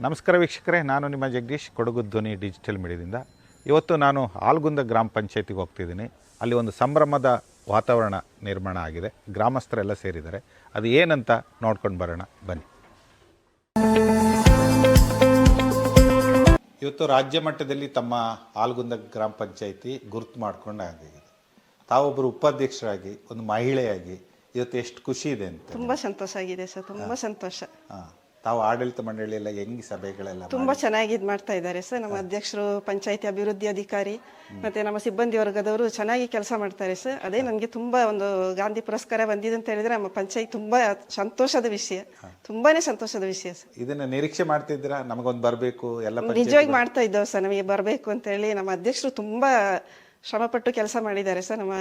ನಮಸ್ಕಾರ ವೀಕ್ಷಕರೇ ನಾನು ನಿಮ್ಮ ಜಗದೀಶ್ ಕೊಡಗು ಧ್ವನಿ ಡಿಜಿಟಲ್ ಮೀಡಿಯಾದಿಂದ. ಇವತ್ತು ನಾನು ಆಲ್ಗುಂದ ಗ್ರಾಮ ಪಂಚಾಯತಿಗೆ ಹೋಗ್ತಿದ್ದೀನಿ. ಅಲ್ಲಿ ಒಂದು ಸಂಭ್ರಮದ ವಾತಾವರಣ ನಿರ್ಮಾಣ ಆಗಿದೆ. ಗ್ರಾಮಸ್ಥರೆಲ್ಲ ಸೇರಿದ್ದಾರೆ. ಅದು ಏನಂತ ನೋಡ್ಕೊಂಡು ಬರೋಣ ಬನ್ನಿ. ಇವತ್ತು ರಾಜ್ಯ ಮಟ್ಟದಲ್ಲಿ ತಮ್ಮ ಆಲ್ಗುಂದ ಗ್ರಾಮ ಪಂಚಾಯತಿ ಗುರುತು ಮಾಡ್ಕೊಂಡು ಆಗಿದೆ. ತಾವೊಬ್ಬರು ಉಪಾಧ್ಯಕ್ಷರಾಗಿ ಒಂದು ಮಹಿಳೆಯಾಗಿ ಇವತ್ತು ಎಷ್ಟು ಖುಷಿ ಇದೆ ಅಂತ. ತುಂಬಾ ಸಂತೋಷ ಆಗಿದೆ ಸರ್ ತುಂಬಾ ಸಂತೋಷ. ಹಾ. ತಾವು ಆಡಳಿತ ಮಂಡಳಿ ಎಲ್ಲ ಹೆಂಗ್ ಸಭೆಗಳೆಲ್ಲ ತುಂಬಾ ಚೆನ್ನಾಗಿ ಇದ್ ಮಾಡ್ತಾ ಇದ್ದಾರೆ ಸರ್. ನಮ್ಮ ಅಧ್ಯಕ್ಷರು ಪಂಚಾಯತಿ ಅಭಿವೃದ್ಧಿ ಅಧಿಕಾರಿ ಮತ್ತೆ ನಮ್ಮ ಸಿಬ್ಬಂದಿ ವರ್ಗದವರು ಚೆನ್ನಾಗಿ ಕೆಲಸ ಮಾಡ್ತಾರೆ ಸರ್. ಅದೇ ನನಗೆ ತುಂಬಾ ಒಂದು ಗಾಂಧಿ ಪುರಸ್ಕಾರ ಬಂದಿದೆ ಅಂತ ಹೇಳಿದ್ರೆ ನಮ್ಮ ಪಂಚಾಯತ್ ತುಂಬಾ ಸಂತೋಷದ ವಿಷಯ. ತುಂಬಾನೇ ಸಂತೋಷದ ವಿಷಯ ಸರ್. ಇದನ್ನ ನಿರೀಕ್ಷೆ ಮಾಡ್ತಿದ್ದೀರಾ? ನಮಗೊಂದು ಬರಬೇಕು ಎಲ್ಲ ನಿಜವಾಗಿ ಮಾಡ್ತಾ ಇದ್ದೇವೆ ಸರ್ ನಮಗೆ ಬರಬೇಕು ಅಂತ ಹೇಳಿ ನಮ್ಮ ಅಧ್ಯಕ್ಷರು ತುಂಬಾ ಶ್ರಮಪಟ್ಟು ಕೆಲಸ ಮಾಡಿದ್ದಾರೆ ಸರ್. ನಮ್ಮ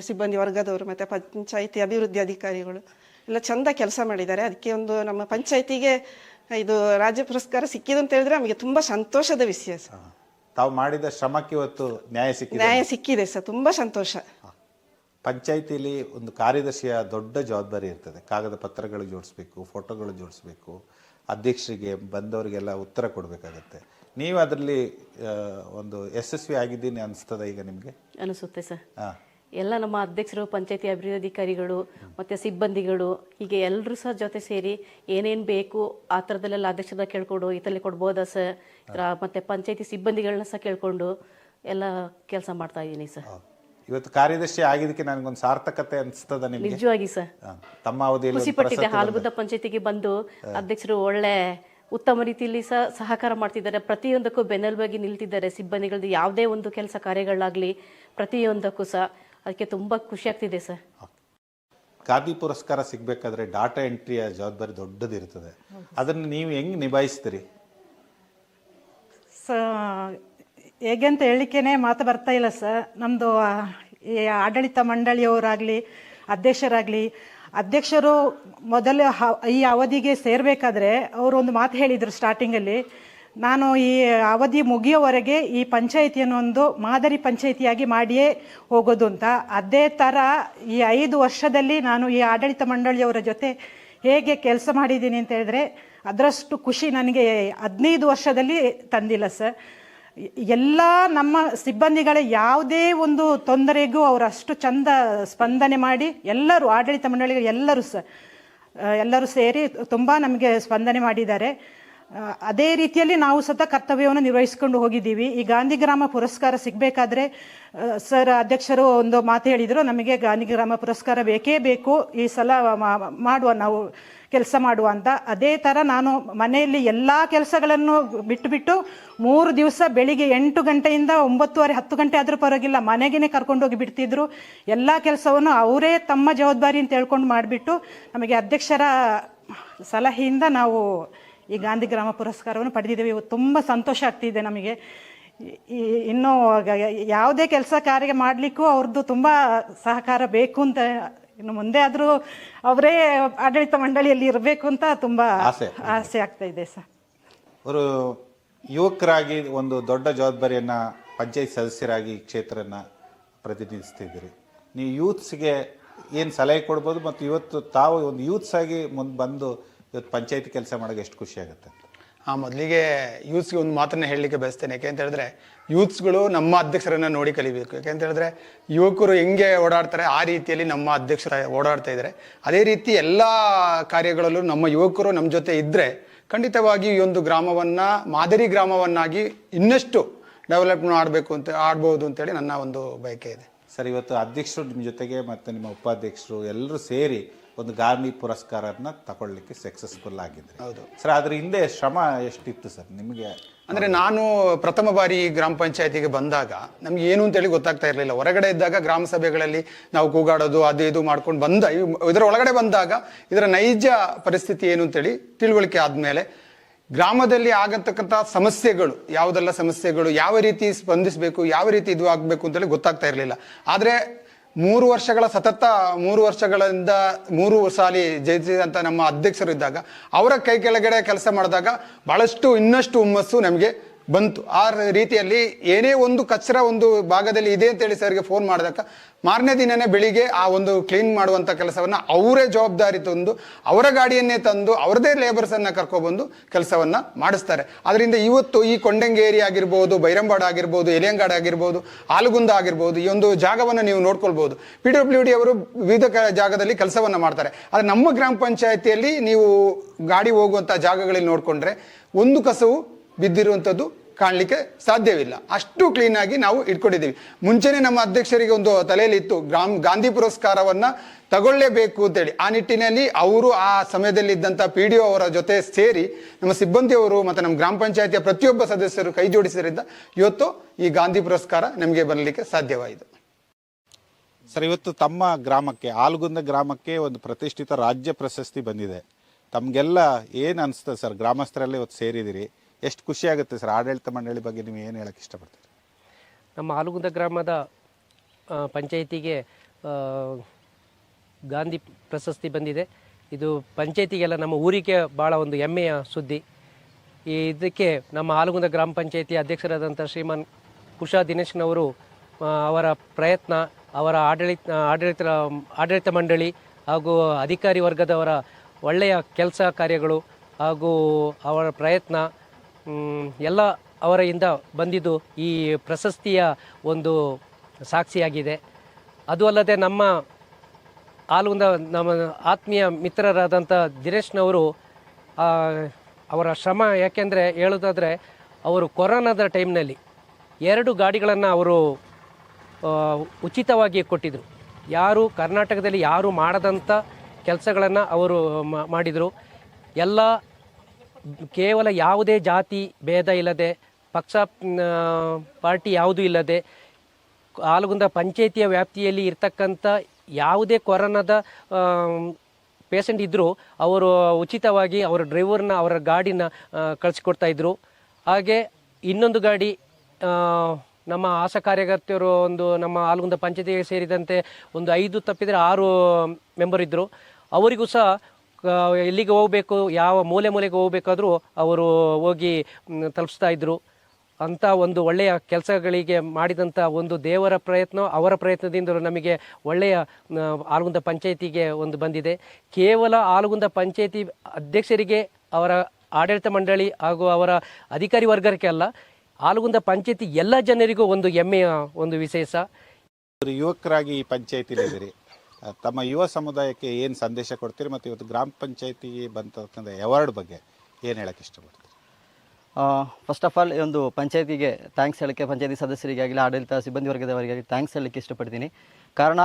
ಸಿಬ್ಬಂದಿ ವರ್ಗದವರು ಮತ್ತೆ ಪಂಚಾಯಿತಿ ಅಭಿವೃದ್ಧಿ ಅಧಿಕಾರಿಗಳು. ಎಲ್ಲ ಚಂದ ಕೆಲಸ ಮಾಡಿದ್ದಾರೆ. ಅದಕ್ಕೆ ಒಂದು ನಮ್ಮ ಪಂಚಾಯತಿಗೆ ಇದು ರಾಜ್ಯ ಪುರಸ್ಕಾರ ಸಿಕ್ಕಿದೆ ಅಂತ ಹೇಳಿದ್ರೆ ನಮಗೆ ತುಂಬಾ ಸಂತೋಷದ ವಿಷಯ ಸರ್. ತಾವು ಮಾಡಿದ ಶ್ರಮಕ್ಕೆ ಇವತ್ತು ನ್ಯಾಯ ಸಿಕ್ಕಿದೆ. ನ್ಯಾಯ ಸಿಕ್ಕಿದೆ ಸರ್. ತುಂಬಾ ಸಂತೋಷ. ಪಂಚಾಯತಿಲಿ ಒಂದು ಕಾರ್ಯದರ್ಶಿಯ ದೊಡ್ಡ ಜವಾಬ್ದಾರಿ ಇರ್ತದೆ. ಕಾಗದ ಪತ್ರಗಳು ಜೋಡಿಸ್ಬೇಕು ಫೋಟೋಗಳು ಜೋಡಿಸ್ಬೇಕು. ಅಧ್ಯಕ್ಷರಿಗೆ ಬಂದವರಿಗೆಲ್ಲ ಉತ್ತರ ಕೊಡಬೇಕಾಗತ್ತೆ. ನೀವು ಅದರಲ್ಲಿ ಒಂದು ಯಶಸ್ವಿ ಆಗಿದ್ದೀನಿ ಅನಿಸ್ತದ ಈಗ ನಿಮಗೆ? ಅನಿಸುತ್ತೆ ಸರ್. ಹಾಂ. ಎಲ್ಲ ನಮ್ಮ ಅಧ್ಯಕ್ಷರು ಪಂಚಾಯತಿ ಅಭಿವೃದ್ಧಿ ಅಧಿಕಾರಿಗಳು ಮತ್ತು ಸಿಬ್ಬಂದಿಗಳು ಹೀಗೆ ಎಲ್ಲರೂ ಸಹ ಜೊತೆ ಸೇರಿ ಏನೇನು ಬೇಕು ಆ ಥರದಲ್ಲೆಲ್ಲ ಅಧ್ಯಕ್ಷರನ್ನ ಕೇಳ್ಕೊಂಡು ಇದರಲ್ಲಿ ಕೊಡ್ಬೋದಾ ಸರ್? ಮತ್ತು ಮತ್ತೆ ಪಂಚಾಯತಿ ಸಿಬ್ಬಂದಿಗಳನ್ನ ಸಹ ಕೇಳ್ಕೊಂಡು ಎಲ್ಲ ಕೆಲಸ ಮಾಡ್ತಾ ಇದ್ದೀನಿ ಸರ್. ಇವತ್ತು ಕಾರ್ಯದರ್ಶಿ ಆಗಿದ್ದಕ್ಕೆ ನನಗೊಂದು ಸಾರ್ಥಕತೆ ಅನಿಸ್ತದ ನಿಮಗೆ? ನಿಜವಾಗಿ ಸರ್. ತಮ್ಮ ಅವಧಿಯಲ್ಲಿ ಖುಷಿ ಒಂದು ಪಟ್ಟಿದ್ದೆ ಹಾಲುಗುದ್ದ ಪಂಚಾಯತಿಗೆ ಬಂದು ಅಧ್ಯಕ್ಷರು ಒಳ್ಳೆ ಉತ್ತಮ ರೀತಿಯಲ್ಲಿ ಸಹ ಸಹಕಾರ ಮಾಡ್ತಿದ್ದಾರೆ. ಪ್ರತಿಯೊಂದಕ್ಕೂ ಬೆನ್ನೆಲುಬಾಗಿ ನಿಲ್ತಿದ್ದಾರೆ. ಸಿಬ್ಬಂದಿಗಳದ್ದು ಯಾವುದೇ ಒಂದು ಕೆಲಸ ಕಾರ್ಯಗಳಾಗಲಿ ಪ್ರತಿಯೊಂದಕ್ಕೂ ಸಹ. ಅದಕ್ಕೆ ತುಂಬ ಖುಷಿ ಆಗ್ತಿದೆ ಸರ್. ಖಾದಿ ಪುರಸ್ಕಾರ ಸಿಗಬೇಕಾದ್ರೆ ಡಾಟಾ ಎಂಟ್ರಿಯ ಜವಾಬ್ದಾರಿ ದೊಡ್ಡದಿರ್ತದೆ ಅದನ್ನು ನೀವು ಹೆಂಗೆ ನಿಭಾಯಿಸ್ತೀರಿ? ಸ ಹೇಗೆ ಅಂತ ಮಾತು ಬರ್ತಾ ಇಲ್ಲ ಸರ್. ನಮ್ಮದು ಈ ಆಡಳಿತ ಮಂಡಳಿಯವರಾಗಲಿ ಅಧ್ಯಕ್ಷರಾಗಲಿ ಅಧ್ಯಕ್ಷರು ಮೊದಲು ಹ- ಈ ಅವಧಿಗೆ ಸೇರಬೇಕಾದ್ರೆ ಅವರು ಒಂದು ಮಾತು ಹೇಳಿದರು ಸ್ಟಾರ್ಟಿಂಗಲ್ಲಿ ನಾನು ಈ ಅವಧಿ ಮುಗಿಯೋವರೆಗೆ ಈ ಪಂಚಾಯಿತಿಯನ್ನು ಒಂದು ಮಾದರಿ ಪಂಚಾಯಿತಿಯಾಗಿ ಮಾಡಿಯೇ ಹೋಗೋದು ಅಂತ. ಅದೇ ಥರ ಈ ಐದು ವರ್ಷದಲ್ಲಿ ನಾನು ಈ ಆಡಳಿತ ಮಂಡಳಿಯವರ ಜೊತೆ ಹೇಗೆ ಕೆಲಸ ಮಾಡಿದ್ದೀನಿ ಅಂತ ಹೇಳಿದ್ರೆ ಅದರಷ್ಟು ಖುಷಿ ನನಗೆ ಹದಿನೈದು ವರ್ಷದಲ್ಲಿ ತಂದಿಲ್ಲ ಸರ್. ಎಲ್ಲ ನಮ್ಮ ಸಿಬ್ಬಂದಿಗಳ ಯಾವುದೇ ಒಂದು ತೊಂದರೆಗೂ ಅವರು ಅಷ್ಟು ಚಂದ ಸ್ಪಂದನೆ ಮಾಡಿ ಎಲ್ಲರೂ ಆಡಳಿತ ಮಂಡಳಿಗಳು ಎಲ್ಲರೂ ಸರ್ ಎಲ್ಲರೂ ಸೇರಿ ತುಂಬ ನಮಗೆ ಸ್ಪಂದನೆ ಮಾಡಿದ್ದಾರೆ. ಅದೇ ರೀತಿಯಲ್ಲಿ ನಾವು ಸತ ಕರ್ತವ್ಯವನ್ನು ನಿರ್ವಹಿಸಿಕೊಂಡು ಹೋಗಿದ್ದೀವಿ. ಈ ಗಾಂಧಿ ಗ್ರಾಮ ಪುರಸ್ಕಾರ ಸಿಗಬೇಕಾದ್ರೆ ಸರ್ ಅಧ್ಯಕ್ಷರು ಒಂದು ಮಾತು ಹೇಳಿದರು, ನಮಗೆ ಗಾಂಧಿ ಗ್ರಾಮ ಪುರಸ್ಕಾರ ಬೇಕೇ ಬೇಕು, ಈ ಸಲ ಮಾಡುವ ನಾವು ಕೆಲಸ ಮಾಡುವ ಅಂತ. ಅದೇ ಥರ ನಾನು ಮನೆಯಲ್ಲಿ ಎಲ್ಲ ಕೆಲಸಗಳನ್ನು ಬಿಟ್ಟುಬಿಟ್ಟು ಬಿಟ್ಟು ಮೂರು ದಿವಸ ಬೆಳಿಗ್ಗೆ ಎಂಟು ಗಂಟೆಯಿಂದ ಒಂಬತ್ತುವರೆ, ಹತ್ತು ಗಂಟೆ ಆದರೂ ಪರವಾಗಿಲ್ಲ, ಮನೆಗೇನೆ ಕರ್ಕೊಂಡೋಗಿ ಬಿಡ್ತಿದ್ರು. ಎಲ್ಲ ಕೆಲಸವನ್ನು ಅವರೇ ತಮ್ಮ ಜವಾಬ್ದಾರಿ ಅಂತ ಹೇಳ್ಕೊಂಡು ಮಾಡಿಬಿಟ್ಟು, ನಮಗೆ ಅಧ್ಯಕ್ಷರ ಸಲಹೆಯಿಂದ ನಾವು ಈ ಗಾಂಧಿ ಗ್ರಾಮ ಪುರಸ್ಕಾರವನ್ನು ಪಡೆದಿದ್ದೇವೆ. ಇವತ್ತು ತುಂಬ ಸಂತೋಷ ಆಗ್ತಿದೆ ನಮಗೆ. ಇನ್ನೂ ಯಾವುದೇ ಕೆಲಸ ಕಾರ್ಯ ಮಾಡಲಿಕ್ಕೂ ಅವ್ರದ್ದು ತುಂಬ ಸಹಕಾರ ಬೇಕು ಅಂತ ಇನ್ನು ಮುಂದೆ ಆದರೂ ಅವರೇ ಆಡಳಿತ ಮಂಡಳಿಯಲ್ಲಿ ಇರಬೇಕು ಅಂತ ತುಂಬ ಆಸೆ. ಆಸೆ ಆಗ್ತಾ ಇದೆ ಸರ್. ಅವರು ಯುವಕರಾಗಿ ಒಂದು ದೊಡ್ಡ ಜವಾಬ್ದಾರಿಯನ್ನು ಪಂಚಾಯತ್ ಸದಸ್ಯರಾಗಿ ಕ್ಷೇತ್ರನ ಪ್ರತಿನಿಧಿಸ್ತಿದ್ದೀರಿ. ನೀವು ಯೂತ್ಸ್ಗೆ ಏನು ಸಲಹೆ ಕೊಡ್ಬೋದು ಮತ್ತು ಇವತ್ತು ತಾವು ಒಂದು ಯೂತ್ಸ್ ಆಗಿ ಮುಂದೆ ಬಂದು ಇವತ್ತು ಪಂಚಾಯತಿ ಕೆಲಸ ಮಾಡೋಕೆ ಎಷ್ಟು ಖುಷಿ ಆಗುತ್ತೆ? ಆ ಮೊದಲಿಗೆ ಯೂತ್ಸ್ಗೆ ಒಂದು ಮಾತನ್ನು ಹೇಳಲಿಕ್ಕೆ ಬಯಸ್ತೇನೆ. ಯಾಕೆ ಅಂತ ಹೇಳಿದ್ರೆ ಯೂತ್ಸ್ಗಳು ನಮ್ಮ ಅಧ್ಯಕ್ಷರನ್ನು ನೋಡಿ ಕಲಿಬೇಕು. ಯಾಕೆ ಅಂತ ಹೇಳಿದ್ರೆ ಯುವಕರು ಹೆಂಗೆ ಓಡಾಡ್ತಾರೆ ಆ ರೀತಿಯಲ್ಲಿ ನಮ್ಮ ಅಧ್ಯಕ್ಷರ ಓಡಾಡ್ತಾ ಇದ್ದಾರೆ. ಅದೇ ರೀತಿ ಎಲ್ಲ ಕಾರ್ಯಗಳಲ್ಲೂ ನಮ್ಮ ಯುವಕರು ನಮ್ಮ ಜೊತೆ ಇದ್ದರೆ ಖಂಡಿತವಾಗಿ ಈ ಒಂದು ಗ್ರಾಮವನ್ನು ಮಾದರಿ ಗ್ರಾಮವನ್ನಾಗಿ ಇನ್ನಷ್ಟು ಡೆವಲಪ್ ಮಾಡಬೇಕು ಅಂತ ಆಡ್ಬೋದು ಅಂತೇಳಿ ನನ್ನ ಒಂದು ಬಯಕೆ ಇದೆ. ಸರ್ ಇವತ್ತು ಅಧ್ಯಕ್ಷರು ನಿಮ್ಮ ಜೊತೆಗೆ ಮತ್ತು ನಿಮ್ಮ ಉಪಾಧ್ಯಕ್ಷರು ಎಲ್ಲರೂ ಸೇರಿ ಒಂದು ಗಾಂಧಿ ಪುರಸ್ಕಾರನ ತಗೊಳ್ಳಿಕ್ಕೆ ಸಕ್ಸಸ್ಫುಲ್ ಆಗಿದ್ರೆ. ಹೌದು. ಸರ್ ಅದ್ರ ಹಿಂದೆ ಶ್ರಮ ಎಷ್ಟಿತ್ತು ಸರ್ ನಿಮಗೆ? ಅಂದ್ರೆ ನಾನು ಪ್ರಥಮ ಬಾರಿ ಗ್ರಾಮ ಪಂಚಾಯತಿಗೆ ಬಂದಾಗ ನಮ್ಗೆ ಏನು ಅಂತೇಳಿ ಗೊತ್ತಾಗ್ತಾ ಇರಲಿಲ್ಲ. ಹೊರಗಡೆ ಇದ್ದಾಗ ಗ್ರಾಮ ಸಭೆಗಳಲ್ಲಿ ನಾವು ಕೂಗಾಡೋದು ಅದು ಇದು ಮಾಡ್ಕೊಂಡು ಬಂದ ಇದರ ಒಳಗಡೆ ಬಂದಾಗ ಇದರ ನೈಜ ಪರಿಸ್ಥಿತಿ ಏನು ಅಂತೇಳಿ ತಿಳುವಳಿಕೆ ಆದ್ಮೇಲೆ ಗ್ರಾಮದಲ್ಲಿ ಆಗತಕ್ಕಂಥ ಸಮಸ್ಯೆಗಳು ಯಾವುದೆಲ್ಲ ಸಮಸ್ಯೆಗಳು ಯಾವ ರೀತಿ ಸ್ಪಂದಿಸಬೇಕು ಯಾವ ರೀತಿ ಇದು ಆಗಬೇಕು ಅಂತೇಳಿ ಗೊತ್ತಾಗ್ತಾ ಇರಲಿಲ್ಲ. ಆದರೆ ಮೂರು ವರ್ಷಗಳ ಸತತ ಮೂರು ವರ್ಷಗಳಿಂದ ಮೂರು ಸಾಲಿ ಜಯಿಸಿದಂಥ ನಮ್ಮ ಅಧ್ಯಕ್ಷರು ಇದ್ದಾಗ, ಅವರ ಕೈ ಕೆಳಗಡೆ ಕೆಲಸ ಮಾಡಿದಾಗ ಭಾಳಷ್ಟು ಇನ್ನಷ್ಟು ಹುಮ್ಮಸ್ಸು ನಮಗೆ ಬಂತು. ಆ ರೀತಿಯಲ್ಲಿ ಏನೇ ಒಂದು ಕಚ್ರ ಒಂದು ಭಾಗದಲ್ಲಿ ಇದೆ ಅಂತೇಳಿ ಸರ್ಗೆ ಫೋನ್ ಮಾಡಿದಾಗ ಮಾರನೇ ದಿನನೇ ಬೆಳಿಗ್ಗೆ ಆ ಒಂದು ಕ್ಲೀನ್ ಮಾಡುವಂಥ ಕೆಲಸವನ್ನು ಅವರೇ ಜವಾಬ್ದಾರಿ ತಂದು, ಅವರ ಗಾಡಿಯನ್ನೇ ತಂದು, ಅವರದೇ ಲೇಬರ್ಸನ್ನು ಕರ್ಕೊಬಂದು ಕೆಲಸವನ್ನು ಮಾಡಿಸ್ತಾರೆ. ಅದರಿಂದ ಇವತ್ತು ಈ ಕೊಂಡಂಗೇರಿ ಆಗಿರ್ಬೋದು, ಬೈರಂಬಾಡ್ ಆಗಿರ್ಬೋದು, ಎಲಿಯಂಗಾಡ ಆಗಿರ್ಬೋದು, ಆಲಗುಂದ ಆಗಿರ್ಬೋದು, ಈ ಒಂದು ಜಾಗವನ್ನು ನೀವು ನೋಡ್ಕೊಳ್ಬೋದು. ಪಿ ಡಬ್ಲ್ಯೂ ಡಿ ಅವರು ವಿವಿಧ ಜಾಗದಲ್ಲಿ ಕೆಲಸವನ್ನು ಮಾಡ್ತಾರೆ. ಆದರೆ ನಮ್ಮ ಗ್ರಾಮ ಪಂಚಾಯತಿಯಲ್ಲಿ ನೀವು ಗಾಡಿ ಹೋಗುವಂಥ ಜಾಗಗಳಲ್ಲಿ ನೋಡಿಕೊಂಡ್ರೆ ಒಂದು ಕಸವು ಬಿದ್ದಿರುವಂಥದ್ದು ಕಾಣಲಿಕ್ಕೆ ಸಾಧ್ಯವಿಲ್ಲ. ಅಷ್ಟು ಕ್ಲೀನಾಗಿ ನಾವು ಇಟ್ಕೊಂಡಿದ್ದೀವಿ. ಮುಂಚೆನೇ ನಮ್ಮ ಅಧ್ಯಕ್ಷರಿಗೆ ಒಂದು ತಲೆಯಲ್ಲಿ ಇತ್ತು, ಗ್ರಾಮ್ ಗಾಂಧಿ ಪುರಸ್ಕಾರವನ್ನು ತಗೊಳ್ಳೇಬೇಕು ಅಂತೇಳಿ. ಆ ನಿಟ್ಟಿನಲ್ಲಿ ಅವರು ಆ ಸಮಯದಲ್ಲಿ ಇದ್ದಂಥ ಪಿ ಡಿ ಅವರ ಜೊತೆ ಸೇರಿ ನಮ್ಮ ಸಿಬ್ಬಂದಿಯವರು ಮತ್ತು ನಮ್ಮ ಗ್ರಾಮ ಪಂಚಾಯತಿಯ ಪ್ರತಿಯೊಬ್ಬ ಸದಸ್ಯರು ಕೈ ಜೋಡಿಸಿದ್ರಿಂದ ಇವತ್ತು ಈ ಗಾಂಧಿ ಪುರಸ್ಕಾರ ನಮಗೆ ಬರಲಿಕ್ಕೆ ಸಾಧ್ಯವಾಯಿತು. ಸರ್, ಇವತ್ತು ತಮ್ಮ ಗ್ರಾಮಕ್ಕೆ, ಆಲ್ಗುಂದ ಗ್ರಾಮಕ್ಕೆ ಒಂದು ಪ್ರತಿಷ್ಠಿತ ರಾಜ್ಯ ಪ್ರಶಸ್ತಿ ಬಂದಿದೆ. ತಮಗೆಲ್ಲ ಏನು ಅನಿಸ್ತದೆ ಸರ್, ಗ್ರಾಮಸ್ಥರಲ್ಲೇ ಇವತ್ತು ಸೇರಿದಿರಿ ಎಷ್ಟು ಖುಷಿ ಆಗುತ್ತೆ ಸರ್ ಆಡಳಿತ ಮಂಡಳಿ ಬಗ್ಗೆ ನೀವು ಏನು ಹೇಳಕ್ಕೆ ಇಷ್ಟಪಡ್ತೀರಿ? ನಮ್ಮ ಆಲುಗುಂದ ಗ್ರಾಮದ ಪಂಚಾಯಿತಿಗೆ ಗಾಂಧಿ ಪ್ರಶಸ್ತಿ ಬಂದಿದೆ. ಇದು ಪಂಚಾಯಿತಿಗೆಲ್ಲ ನಮ್ಮ ಊರಿಗೆ ಭಾಳ ಒಂದು ಹೆಮ್ಮೆಯ ಸುದ್ದಿ. ಈ ಇದಕ್ಕೆ ನಮ್ಮ ಆಲುಗುಂದ ಗ್ರಾಮ ಪಂಚಾಯಿತಿ ಅಧ್ಯಕ್ಷರಾದಂಥ ಶ್ರೀಮಾನ್ ಕುಶಾ ದಿನೇಶ್ನವರು ಅವರ ಪ್ರಯತ್ನ, ಅವರ ಆಡಳಿತ ಆಡಳಿತ ಆಡಳಿತ ಮಂಡಳಿ ಹಾಗೂ ಅಧಿಕಾರಿ ವರ್ಗದವರ ಒಳ್ಳೆಯ ಕೆಲಸ ಕಾರ್ಯಗಳು ಹಾಗೂ ಅವರ ಪ್ರಯತ್ನ ಎಲ್ಲ ಅವರಿಂದ ಬಂದಿದ್ದು ಈ ಪ್ರಶಸ್ತಿಯ ಒಂದು ಸಾಕ್ಷಿಯಾಗಿದೆ. ಅದು ಅಲ್ಲದೆ ನಮ್ಮ ಆಲುಂದ ನಮ್ಮ ಆತ್ಮೀಯ ಮಿತ್ರರಾದಂಥ ದಿನೇಶ್ನವರು ಅವರ ಶ್ರಮ ಯಾಕೆಂದರೆ ಹೇಳೋದಾದರೆ ಅವರು ಕೊರೋನಾದ ಟೈಮ್ನಲ್ಲಿ ಎರಡು ಗಾಡಿಗಳನ್ನು ಅವರು ಉಚಿತವಾಗಿ ಕೊಟ್ಟಿದ್ದರು ಯಾರು ಕರ್ನಾಟಕದಲ್ಲಿ ಯಾರು ಮಾಡದಂಥ ಕೆಲಸಗಳನ್ನು ಅವರು ಮಾಡಿದರು. ಎಲ್ಲ ಕೇವಲ ಯಾವುದೇ ಜಾತಿ ಭೇದ ಇಲ್ಲದೆ, ಪಕ್ಷ ಪಾರ್ಟಿ ಯಾವುದೂ ಇಲ್ಲದೆ ಆಲಗುಂದ ಪಂಚಾಯಿತಿಯ ವ್ಯಾಪ್ತಿಯಲ್ಲಿ ಇರ್ತಕ್ಕಂಥ ಯಾವುದೇ ಕೊರೋನಾದ ಪೇಷಂಟ್ ಇದ್ದರೂ ಅವರು ಉಚಿತವಾಗಿ ಅವರ ಡ್ರೈವರ್ನ ಅವರ ಗಾಡಿನ ಕಳಿಸ್ಕೊಡ್ತಾಯಿದ್ರು ಹಾಗೆ ಇನ್ನೊಂದು ಗಾಡಿ ನಮ್ಮ ಆಶಾ ಕಾರ್ಯಕರ್ತೆಯರು ಒಂದು ನಮ್ಮ ಆಲಗುಂದ ಪಂಚಾಯತಿಗೆ ಸೇರಿದಂತೆ ಒಂದು ಐದು ತಪ್ಪಿದರೆ ಆರು, ಮೆಂಬರ್ ಇದ್ದರು ಅವರಿಗೂ ಸಹ ಎಲ್ಲಿಗೆ ಹೋಗಬೇಕು ಯಾವ ಮೂಲೆ ಮೂಲೆಗೆ ಹೋಗಬೇಕಾದ್ರೂ ಅವರು ಹೋಗಿ ತಲುಪಿಸ್ತಾ ಇದ್ದರು ಅಂತ ಒಂದು ಒಳ್ಳೆಯ ಕೆಲಸಗಳಿಗೆ ಮಾಡಿದಂಥ ಒಂದು ದೇವರ ಪ್ರಯತ್ನ ಅವರ ಪ್ರಯತ್ನದಿಂದ ನಮಗೆ ಒಳ್ಳೆಯ ಆಲಗುಂದ ಪಂಚಾಯಿತಿಗೆ ಒಂದು ಬಂದಿದೆ. ಕೇವಲ ಆಲಗುಂದ ಪಂಚಾಯಿತಿ ಅಧ್ಯಕ್ಷರಿಗೆ ಅವರ ಆಡಳಿತ ಮಂಡಳಿ ಹಾಗೂ ಅವರ ಅಧಿಕಾರಿ ವರ್ಗಕ್ಕೆ ಅಲ್ಲ ಆಲಗುಂದ ಪಂಚಾಯಿತಿ ಎಲ್ಲ ಜನರಿಗೂ ಒಂದು ಹೆಮ್ಮೆಯ ಒಂದು ವಿಶೇಷ. ಯುವಕರಾಗಿ ಈ ಪಂಚಾಯತಿಲಿ ಇದ್ದೀರಿ ಆ, ತಮ್ಮ ಯುವ ಸಮುದಾಯಕ್ಕೆ ಏನು ಸಂದೇಶ ಕೊಡ್ತೀರಿ ಮತ್ತು ಇವತ್ತು ಗ್ರಾಮ ಪಂಚಾಯತಿಗೆ ಬಂತಕ್ಕಂಥ ಅವಾರ್ಡ್ ಬಗ್ಗೆ ಏನು ಹೇಳಕ್ಕೆ ಇಷ್ಟಪಡ್ತೀರಿ? ಫಸ್ಟ್ ಆಫ್ ಆಲ್ ಈ ಒಂದು ಪಂಚಾಯತಿಗೆ ಥ್ಯಾಂಕ್ಸ್ ಹೇಳಕ್ಕೆ, ಪಂಚಾಯತಿ ಸದಸ್ಯರಿಗಾಗಲಿ, ಆಡಳಿತ, ಸಿಬ್ಬಂದಿ ವರ್ಗದವರಿಗಾಗಿ ಥ್ಯಾಂಕ್ಸ್ ಹೇಳಕ್ಕೆ ಇಷ್ಟಪಡ್ತೀನಿ. ಕಾರಣ